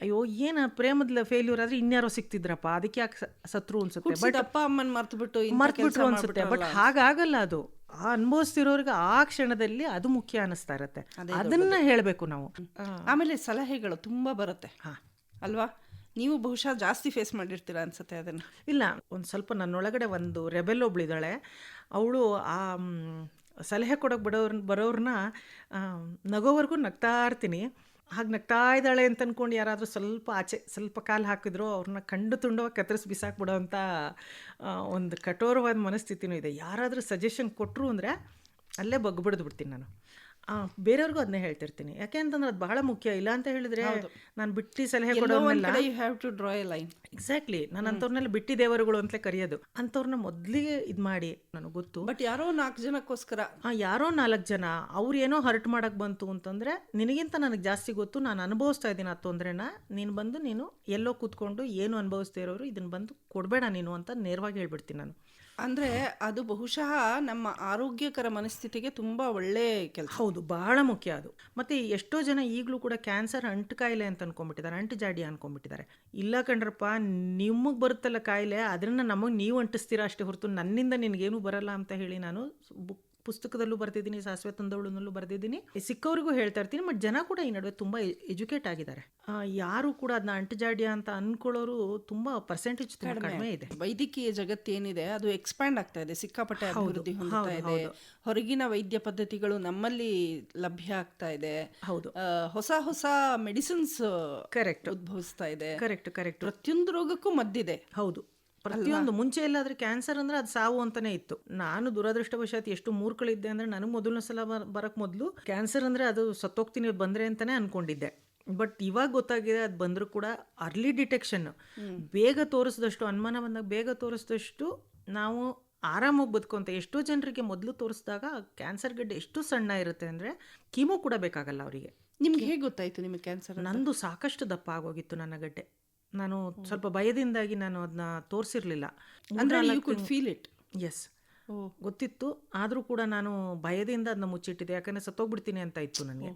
ಅಯ್ಯೋ ಏನು ಪ್ರೇಮದ ಫೇಲ್ಯೂರ್ ಆದರೆ ಇನ್ಯಾರೋ ಸಿಕ್ತಿದ್ರಪ್ಪ. ಅದಕ್ಕೆ ಯಾಕೆ ಸತ್ರು ಅನ್ಸುತ್ತೆ. ಬಟ್ ಅಪ್ಪ ಅಮ್ಮನ್ ಮರ್ತು ಬಿಟ್ಟು ಮರ್ತ್ಬಿಟ್ರು ಅನ್ಸುತ್ತೆ. ಬಟ್ ಹಾಗಾಗಲ್ಲ ಅದು. ಆ ಅನುಭವಿಸ್ತಿರೋರಿಗೆ ಆ ಕ್ಷಣದಲ್ಲಿ ಅದು ಮುಖ್ಯ ಅನಿಸ್ತಾ ಇರತ್ತೆ. ಅದನ್ನ ಹೇಳಬೇಕು ನಾವು. ಆಮೇಲೆ ಸಲಹೆಗಳು ತುಂಬಾ ಬರುತ್ತೆ. ಹಾ. ಅಲ್ವಾ? ನೀವು ಬಹುಶಃ ಜಾಸ್ತಿ ಫೇಸ್ ಮಾಡಿರ್ತೀರಾ ಅನ್ಸುತ್ತೆ ಅದನ್ನ. ಇಲ್ಲ ಒಂದು ಸ್ವಲ್ಪ ನನ್ನೊಳಗಡೆ ಒಂದು ರೆಬೆಲ್ ಒಬ್ಳಿದ್ದಾಳೆ ಅವಳು ಆ ಸಲಹೆ ಕೊಡೋಕೆ ಬಿಡೋರ್ ಬರೋರನ್ನ ನಗೋವರೆಗೂ ನಗ್ತಾ ಇರ್ತೀನಿ. ಹಾಗೆ ನಗ್ತಾ ಇದ್ದಾಳೆ ಅಂತ ಅಂದ್ಕೊಂಡು ಯಾರಾದರೂ ಸ್ವಲ್ಪ ಆಚೆ, ಸ್ವಲ್ಪ ಕಾಲು ಹಾಕಿದ್ರು ಅವ್ರನ್ನ ಕಂಡು ತುಂಡವಾಗಿ ಕತ್ತರಿಸಿ ಬಿಸಾಕ್ಬಿಡೋ ಅಂಥ ಒಂದು ಕಠೋರವಾದ ಮನಸ್ಥಿತಿನೂ ಇದೆ. ಯಾರಾದರೂ ಸಜೆಷನ್ ಕೊಟ್ಟರು ಅಂದರೆ ಅಲ್ಲೇ ಬಗ್ಬಿಡ್ದು ಬಿಡ್ತೀನಿ ನಾನು. ಬೇರೆಯವ್ರಿಗೂ ಅದನ್ನೇ ಹೇಳ್ತಿರ್ತೀನಿ. ಯಾಕೆ ಅಂತಂದ್ರೆ ಅದು ಬಹಳ ಮುಖ್ಯ. ಇಲ್ಲ ಅಂತ ಹೇಳಿದ್ರೆ ನಾನು ಬಿಟ್ಟಿ ಸಲಹೆ to draw a line exactly ನಾನು ಅಂಥವ್ರನ್ನೆಲ್ಲ ಬಿಟ್ಟಿ ದೇವರುಗಳು ಅಂತಲೇ ಕರೆಯೋದು. ಅಂಥವ್ರನ್ನ ಮೊದಲಿಗೆ ಇದು ಮಾಡಿ ನನಗೆ ಗೊತ್ತು. ಬಟ್ ಯಾರೋ ನಾಲ್ಕು ಜನಕ್ಕೋಸ್ಕರ. ಆ ಯಾರೋ ನಾಲ್ಕು ಜನ ಅವ್ರು ಏನೋ ಹರ್ಟ್ ಮಾಡಕ್ ಬಂತು ಅಂತಂದ್ರೆ ನಿನಗಿಂತ ನನಗೆ ಜಾಸ್ತಿ ಗೊತ್ತು ನಾನು ಅನುಭವಿಸ್ತಾ ಇದ್ದೀನಿ ಆ ತೊಂದ್ರೆನ. ನೀನು ಬಂದು ನೀನು ಎಲ್ಲೋ ಕೂತ್ಕೊಂಡು ಏನು ಅನುಭವಿಸ್ತಾ ಇರೋರು ಇದನ್ನ ಬಂದು ಕೊಡಬೇಡ ನೀನು ಅಂತ ನೇರವಾಗಿ ಹೇಳ್ಬಿಡ್ತೀನಿ ನಾನು. ಅಂದ್ರೆ ಅದು ಬಹುಶಃ ನಮ್ಮ ಆರೋಗ್ಯಕರ ಮನಸ್ಥಿತಿಗೆ ತುಂಬಾ ಒಳ್ಳೆ ಕೆಲಸ. ಹೌದು, ಬಹಳ ಮುಖ್ಯ ಅದು. ಮತ್ತು ಎಷ್ಟೋ ಜನ ಈಗಲೂ ಕೂಡ ಕ್ಯಾನ್ಸರ್ ಅಂಟು ಕಾಯಿಲೆ ಅಂತ ಅನ್ಕೊಂಡ್ಬಿಟ್ಟಿದ್ದಾರೆ, ಅಂಟು ಜಾಡಿ ಅನ್ಕೊಂಡ್ಬಿಟ್ಟಿದ್ದಾರೆ. ಇಲ್ಲ ಕಂಡ್ರಪ್ಪ ನಿಮಗೆ ಬರುತ್ತಲ್ಲ ಕಾಯಿಲೆ ಅದನ್ನು ನಮಗೆ ನೀವು ಅಂಟಿಸ್ತೀರಾ ಅಷ್ಟೇ ಹೊರತು ನನ್ನಿಂದ ನಿನಗೇನು ಬರಲ್ಲ ಅಂತ ಹೇಳಿ ನಾನು ಬುಕ್ ಪುಸ್ತಕದಲ್ಲೂ ಬರ್ತಿದ್ದೀನಿ ಸಾಸಿವೆ ತಂದವಳನಲ್ಲೂ ಬರ್ದಿದ್ದೀನಿ. ಸಿಕ್ಕವರಿಗೂ ಹೇಳ್ತಾ ಇರ್ತೀನಿ ಬಟ್ ಜನ ಕೂಡ ಈ ನಡುವೆ ತುಂಬ ಎಜುಕೇಟ್ ಆಗಿದ್ದಾರೆ. ಯಾರು ಕೂಡ ಅದನ್ನ ಅಂಟುಜಾಡ್ಯ ಅಂತ ಅನ್ಕೊಳ್ಳೋರು ತುಂಬ ಪರ್ಸೆಂಟೇಜ್ ಕಡಿಮೆ. ಇದೆ. ವೈದ್ಯಕೀಯ ಜಗತ್ತು ಏನಿದೆ ಅದು ಎಕ್ಸ್ಪ್ಯಾಂಡ್ ಆಗ್ತಾ ಇದೆ. ಸಿಕ್ಕಾಪಟ್ಟೆ ಅಭಿವೃದ್ಧಿ ಹೊಂದ್ತಾ ಇದೆ. ಹೊರಗಿನ ವೈದ್ಯ ಪದ್ಧತಿಗಳು ನಮ್ಮಲ್ಲಿ ಲಭ್ಯ ಆಗ್ತಾ ಇದೆ. ಹೌದು. ಹೊಸ ಹೊಸ ಮೆಡಿಸಿನ್ಸ್ ಕರೆಕ್ಟ್ ಉದ್ಭವಿಸ್ತಾ ಇದೆ. ಕರೆಕ್ಟ್ ಕರೆಕ್ಟ್ ಪ್ರತಿಯೊಂದು ರೋಗಕ್ಕೂ ಮದ್ದಿದೆ. ಹೌದು. ಪ್ರತಿಯೊಂದು ಮುಂಚೆ ಎಲ್ಲಾದ್ರೆ ಕ್ಯಾನ್ಸರ್ ಅಂದ್ರೆ ಅದು ಸಾವು ಅಂತಾನೆ ಇತ್ತು. ನಾನು ದುರದೃಷ್ಟವಶಾತ್ ಎಷ್ಟು ಮೂರ್ಖಳಿದ್ದೆ ಅಂದ್ರೆ ನನಗೆ ಮೊದಲನೇ ಸಲ ಬರ್- ಬರಕ್ ಮೊದಲು ಕ್ಯಾನ್ಸರ್ ಅಂದ್ರೆ ಅದು ಸತ್ತೋಗ್ತೀನಿ ಬಂದ್ರೆ ಅಂತಾನೆ ಅನ್ಕೊಂಡಿದ್ದೆ. ಬಟ್ ಇವಾಗ ಗೊತ್ತಾಗಿದೆ ಅದು ಬಂದರೂ ಕೂಡ ಅರ್ಲಿ ಡಿಟೆಕ್ಷನ್ ಬೇಗ ತೋರಿಸಿದಷ್ಟು ಅನುಮಾನ ಬಂದಾಗ ಬೇಗ ತೋರಿಸಿದಷ್ಟು ನಾವು ಆರಾಮಾಗಿ ಬದುಕೊಂತ ಎಷ್ಟೋ ಜನರಿಗೆ ಮೊದಲು ತೋರಿಸಿದಾಗ ಕ್ಯಾನ್ಸರ್ ಗಡ್ಡೆ ಎಷ್ಟು ಸಣ್ಣ ಇರುತ್ತೆ ಅಂದರೆ ಕೀಮೋ ಕೂಡ ಬೇಕಾಗಲ್ಲ ಅವರಿಗೆ. ನಿಮ್ಗೆ ಹೇಗೆ ಗೊತ್ತಾಯ್ತು ನಿಮಗೆ ಕ್ಯಾನ್ಸರ್ ನಂದು ಸಾಕಷ್ಟು ದಪ್ಪ ಆಗೋಗಿತ್ತು ನನ್ನ ಗಡ್ಡೆ. ನಾನು ಸ್ವಲ್ಪ ಭಯದಿಂದಾಗಿ ನಾನು ಅದನ್ನ ತೋರಿಸಿರ್ಲಿಲ್ಲ. ಅಂದ್ರೆ you could feel it yes ಗೊತ್ತಿತ್ತು. ಆದರೂ ಕೂಡ ನಾನು ಭಯದಿಂದ ಅದನ್ನ ಮುಚ್ಚಿಟ್ಟಿದ್ದೆ. ಯಾಕಂದ್ರೆ ಸತ್ತೋಗ್ಬಿಡ್ತೀನಿ ಅಂತ ಇತ್ತು ನನಗೆ.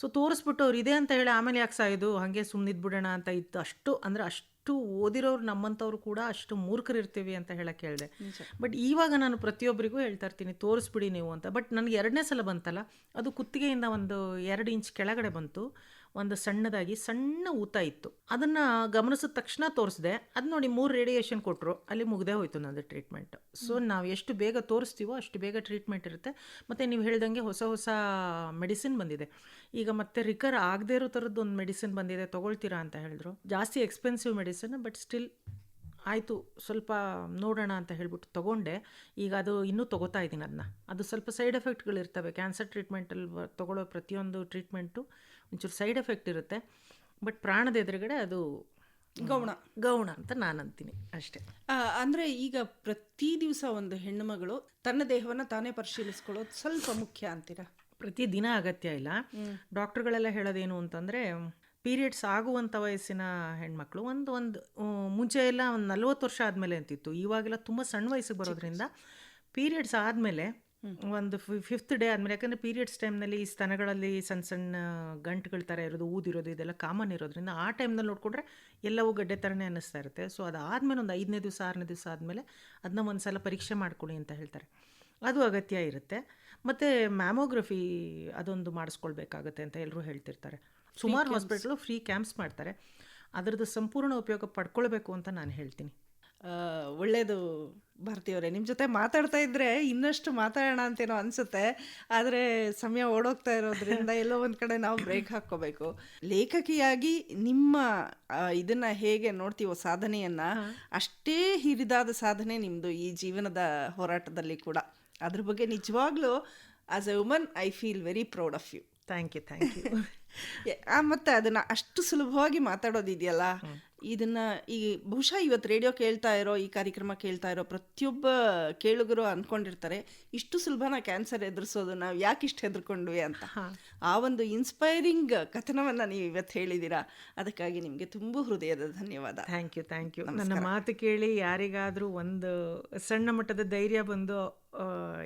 ಸೊ ತೋರಿಸ್ಬಿಟ್ಟು ಅವ್ರು ಇದೆ ಅಂತ ಹೇಳಿ ಆಮೇಲೆ ಯಾಕೆ ಸಾಯೋದು? ಹಾಗೆ ಸುಮ್ಮನಿದ್ಬಿಡೋಣ ಅಂತ ಇತ್ತು. ಅಷ್ಟು ಅಂದರೆ ಅಷ್ಟು ಓದಿರೋರು ನಮ್ಮಂಥವ್ರು ಕೂಡ ಅಷ್ಟು ಮೂರ್ಖರಿರ್ತೀವಿ ಅಂತ ಹೇಳಕ್ಕೆ ಹೇಳಿದೆ. ಬಟ್ ಇವಾಗ ನಾನು ಪ್ರತಿಯೊಬ್ಬರಿಗೂ ಹೇಳ್ತಾ ಇರ್ತೀನಿ ತೋರಿಸ್ಬಿಡಿ ನೀವು ಅಂತ. ಬಟ್ ನನಗೆ ಎರಡನೇ ಸಲ ಬಂತಲ್ಲ ಅದು ಕುತ್ತಿಗೆಯಿಂದ ಒಂದು ಎರಡು ಇಂಚ್ ಕೆಳಗಡೆ ಬಂತು. ಒಂದು ಸಣ್ಣದಾಗಿ ಸಣ್ಣ ಊತ ಇತ್ತು. ಅದನ್ನು ಗಮನಿಸಿದ ತಕ್ಷಣ ತೋರಿಸಿದೆ. ಅದು ನೋಡಿ ಮೂರು ರೇಡಿಯೇಷನ್ ಕೊಟ್ಟರು ಅಲ್ಲಿ ಮುಗ್ದೇ ಹೋಯ್ತು ನಂದು ಟ್ರೀಟ್ಮೆಂಟ್ ಸೊ ನಾವು ಎಷ್ಟು ಬೇಗ ತೋರಿಸ್ತೀವೋ ಅಷ್ಟು ಬೇಗ ಟ್ರೀಟ್ಮೆಂಟ್ ಇರುತ್ತೆ. ಮತ್ತು ನೀವು ಹೇಳ್ದಂಗೆ ಹೊಸ ಹೊಸ ಮೆಡಿಸಿನ್ ಬಂದಿದೆ. ಈಗ ಮತ್ತೆ ರಿಕರ್ ಆಗದೇ ಇರೋ ಥರದ್ದು ಒಂದು ಮೆಡಿಸಿನ್ ಬಂದಿದೆ. ತೊಗೊಳ್ತೀರಾ ಅಂತ ಹೇಳಿದ್ರು. ಜಾಸ್ತಿ ಎಕ್ಸ್ಪೆನ್ಸಿವ್ ಮೆಡಿಸಿನ್ ಬಟ್ ಸ್ಟಿಲ್ ಆಯಿತು ಸ್ವಲ್ಪ ನೋಡೋಣ ಅಂತ ಹೇಳ್ಬಿಟ್ಟು ತೊಗೊಂಡೆ. ಈಗ ಅದು ಇನ್ನೂ ತೊಗೋತಾ ಇದ್ದೀನಿ ಅದನ್ನ ಅದು ಸ್ವಲ್ಪ ಸೈಡ್ ಎಫೆಕ್ಟ್ಗಳಿರ್ತವೆ ಕ್ಯಾನ್ಸರ್ ಟ್ರೀಟ್ಮೆಂಟಲ್ಲಿ ತೊಗೊಳ್ಳೋ ಪ್ರತಿಯೊಂದು ಟ್ರೀಟ್ಮೆಂಟು ಒಂಚೂರು ಸೈಡ್ ಎಫೆಕ್ಟ್ ಇರುತ್ತೆ. ಬಟ್ ಪ್ರಾಣದ ಎದುರುಗಡೆ ಅದು ಗೌಣ. ಗೌಣ ಅಂತ ನಾನು ಅಂತೀನಿ ಅಷ್ಟೇ ಅಂದರೆ ಈಗ ಪ್ರತಿ ದಿವಸ ಒಂದು ಹೆಣ್ಣು ಮಗಳು ತನ್ನ ದೇಹವನ್ನು ತಾನೇ ಪರಿಶೀಲಿಸ್ಕೊಳ್ಳೋದು ಸ್ವಲ್ಪ ಮುಖ್ಯ ಅಂತೀರಾ? ಪ್ರತಿ ದಿನ ಅಗತ್ಯ ಇಲ್ಲ. ಡಾಕ್ಟ್ರುಗಳೆಲ್ಲ ಹೇಳೋದೇನು ಅಂತಂದರೆ ಪೀರಿಯಡ್ಸ್ ಆಗುವಂಥ ವಯಸ್ಸಿನ ಹೆಣ್ಮಕ್ಳು ಒಂದು ಒಂದು ಮುಂಚೆ ಎಲ್ಲ ಒಂದು ನಲ್ವತ್ತು ವರ್ಷ ಆದಮೇಲೆ ಅಂತಿತ್ತು. ಇವಾಗೆಲ್ಲ ತುಂಬ ಸಣ್ಣ ವಯಸ್ಸಿಗೆ ಬರೋದ್ರಿಂದ ಪೀರಿಯಡ್ಸ್ ಆದಮೇಲೆ ಒಂದು ಫಿಫ್ತ್ ಡೇ ಆದಮೇಲೆ ಯಾಕಂದರೆ ಪೀರಿಯಡ್ಸ್ ಟೈಮ್ನಲ್ಲಿ ಈ ಸ್ತನಗಳಲ್ಲಿ ಸಣ್ಣ ಸಣ್ಣ ಗಂಟುಗಳ ಥರ ಇರೋದು ಊದಿರೋದು ಇದೆಲ್ಲ ಕಾಮನ್ ಇರೋದ್ರಿಂದ ಆ ಟೈಮ್ನಲ್ಲಿ ನೋಡಿಕೊಂಡ್ರೆ ಎಲ್ಲವೂ ಗಡ್ಡೆ ಥರನೇ ಅನ್ನಿಸ್ತಾ ಇರುತ್ತೆ. ಸೊ ಅದಾದಮೇಲೆ ಒಂದು ಐದನೇ ದಿವಸ ಆರನೇ ದಿವಸ ಆದಮೇಲೆ ಅದನ್ನ ಒಂದು ಸಲ ಪರೀಕ್ಷೆ ಮಾಡ್ಕೊಳ್ಳಿ ಅಂತ ಹೇಳ್ತಾರೆ. ಅದು ಅಗತ್ಯ ಇರುತ್ತೆ. ಮತ್ತು ಮ್ಯಾಮೋಗ್ರಫಿ ಅದೊಂದು ಮಾಡಿಸ್ಕೊಳ್ಬೇಕಾಗತ್ತೆ ಅಂತ ಎಲ್ಲರೂ ಹೇಳ್ತಿರ್ತಾರೆ. ಸುಮಾರು ಹಾಸ್ಪಿಟ್ಲು ಫ್ರೀ ಕ್ಯಾಂಪ್ಸ್ ಮಾಡ್ತಾರೆ. ಅದರದ್ದು ಸಂಪೂರ್ಣ ಉಪಯೋಗ ಪಡ್ಕೊಳ್ಬೇಕು ಅಂತ ನಾನು ಹೇಳ್ತೀನಿ. ಒಳ್ಳೆಯದು ಭಾರತೀಯವರೇ ನಿಮ್ಮ ಜೊತೆ ಮಾತಾಡ್ತಾ ಇದ್ರೆ ಇನ್ನಷ್ಟು ಮಾತಾಡೋಣ ಅಂತೇನೋ ಅನಿಸುತ್ತೆ. ಆದರೆ ಸಮಯ ಓಡೋಗ್ತಾ ಇರೋದ್ರಿಂದ ಎಲ್ಲೋ ಒಂದು ಕಡೆ ನಾವು ಬ್ರೇಕ್ ಹಾಕ್ಕೋಬೇಕು. ಲೇಖಕಿಯಾಗಿ ನಿಮ್ಮ ಇದನ್ನ ಹೇಗೆ ನೋಡ್ತೀವೋ ಸಾಧನೆಯನ್ನು ಅಷ್ಟೇ ಹಿರಿದಾದ ಸಾಧನೆ ನಿಮ್ಮದು ಈ ಜೀವನದ ಹೋರಾಟದಲ್ಲಿ ಕೂಡ. ಅದ್ರ ಬಗ್ಗೆ ನಿಜವಾಗ್ಲೂ as a woman I feel very proud of you thank you thank you ಮತ್ತೆ ಅದನ್ನ ಅಷ್ಟು ಸುಲಭವಾಗಿ ಮಾತಾಡೋದಿದೆಯಲ್ಲ ಇದನ್ನ ಈ ಬಹುಶಃ ಇವತ್ತು ರೇಡಿಯೋ ಕೇಳ್ತಾ ಇರೋ ಈ ಕಾರ್ಯಕ್ರಮ ಕೇಳ್ತಾ ಇರೋ ಪ್ರತಿಯೊಬ್ಬ ಕೇಳುಗರು ಅಂದ್ಕೊಂಡಿರ್ತಾರೆ ಇಷ್ಟು ಸುಲಭನ ಕ್ಯಾನ್ಸರ್ ಎದುರಿಸೋದು ನಾವು ಯಾಕೆ ಇಷ್ಟು ಹೆದರ್ಕೊಂಡ್ವಿ ಅಂತ. ಆ ಒಂದು ಇನ್ಸ್ಪೈರಿಂಗ್ ಕಥನವನ್ನು ನೀವು ಇವತ್ತು ಹೇಳಿದ್ದೀರಾ ಅದಕ್ಕಾಗಿ ನಿಮಗೆ ತುಂಬ ಹೃದಯದ ಧನ್ಯವಾದ. ಥ್ಯಾಂಕ್ ಯು ಥ್ಯಾಂಕ್ ಯು ನನ್ನ ಮಾತು ಕೇಳಿ ಯಾರಿಗಾದರೂ ಒಂದು ಸಣ್ಣ ಮಟ್ಟದ ಧೈರ್ಯ ಬಂದು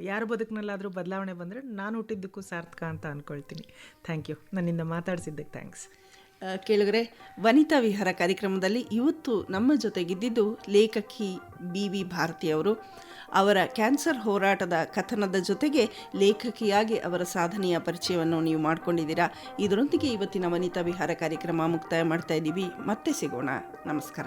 ಯಾರ ಬದುಕಿನಲ್ಲಾದರೂ ಬದಲಾವಣೆ ಬಂದರೆ ನಾನು ಹುಟ್ಟಿದ್ದಕ್ಕೂ ಸಾರ್ಥಕ ಅಂತ ಅಂದ್ಕೊಳ್ತೀನಿ ಥ್ಯಾಂಕ್ ಯು ನನ್ನಿಂದ ಮಾತಾಡಿಸಿದ್ದಕ್ಕೆ ಥ್ಯಾಂಕ್ಸ್ ಕೇಳಿದ್ರೆ ವನಿತಾ ವಿಹಾರ ಕಾರ್ಯಕ್ರಮದಲ್ಲಿ ಇವತ್ತು ನಮ್ಮ ಜೊತೆಗಿದ್ದಿದ್ದು ಲೇಖಕಿ ಬಿ ವಿ ಭಾರತಿಯವರು ಅವರ ಕ್ಯಾನ್ಸರ್ ಹೋರಾಟದ ಕಥನದ ಜೊತೆಗೆ ಲೇಖಕಿಯಾಗಿ ಅವರ ಸಾಧನೆಯ ಪರಿಚಯವನ್ನು ನೀವು ಮಾಡಿಕೊಂಡಿದ್ದೀರಾ. ಇದರೊಂದಿಗೆ ಇವತ್ತಿನ ವನಿತಾ ವಿಹಾರ ಕಾರ್ಯಕ್ರಮ ಮುಕ್ತಾಯ ಮಾಡ್ತಾ ಇದ್ದೀವಿ. ಮತ್ತೆ ಸಿಗೋಣ. ನಮಸ್ಕಾರ.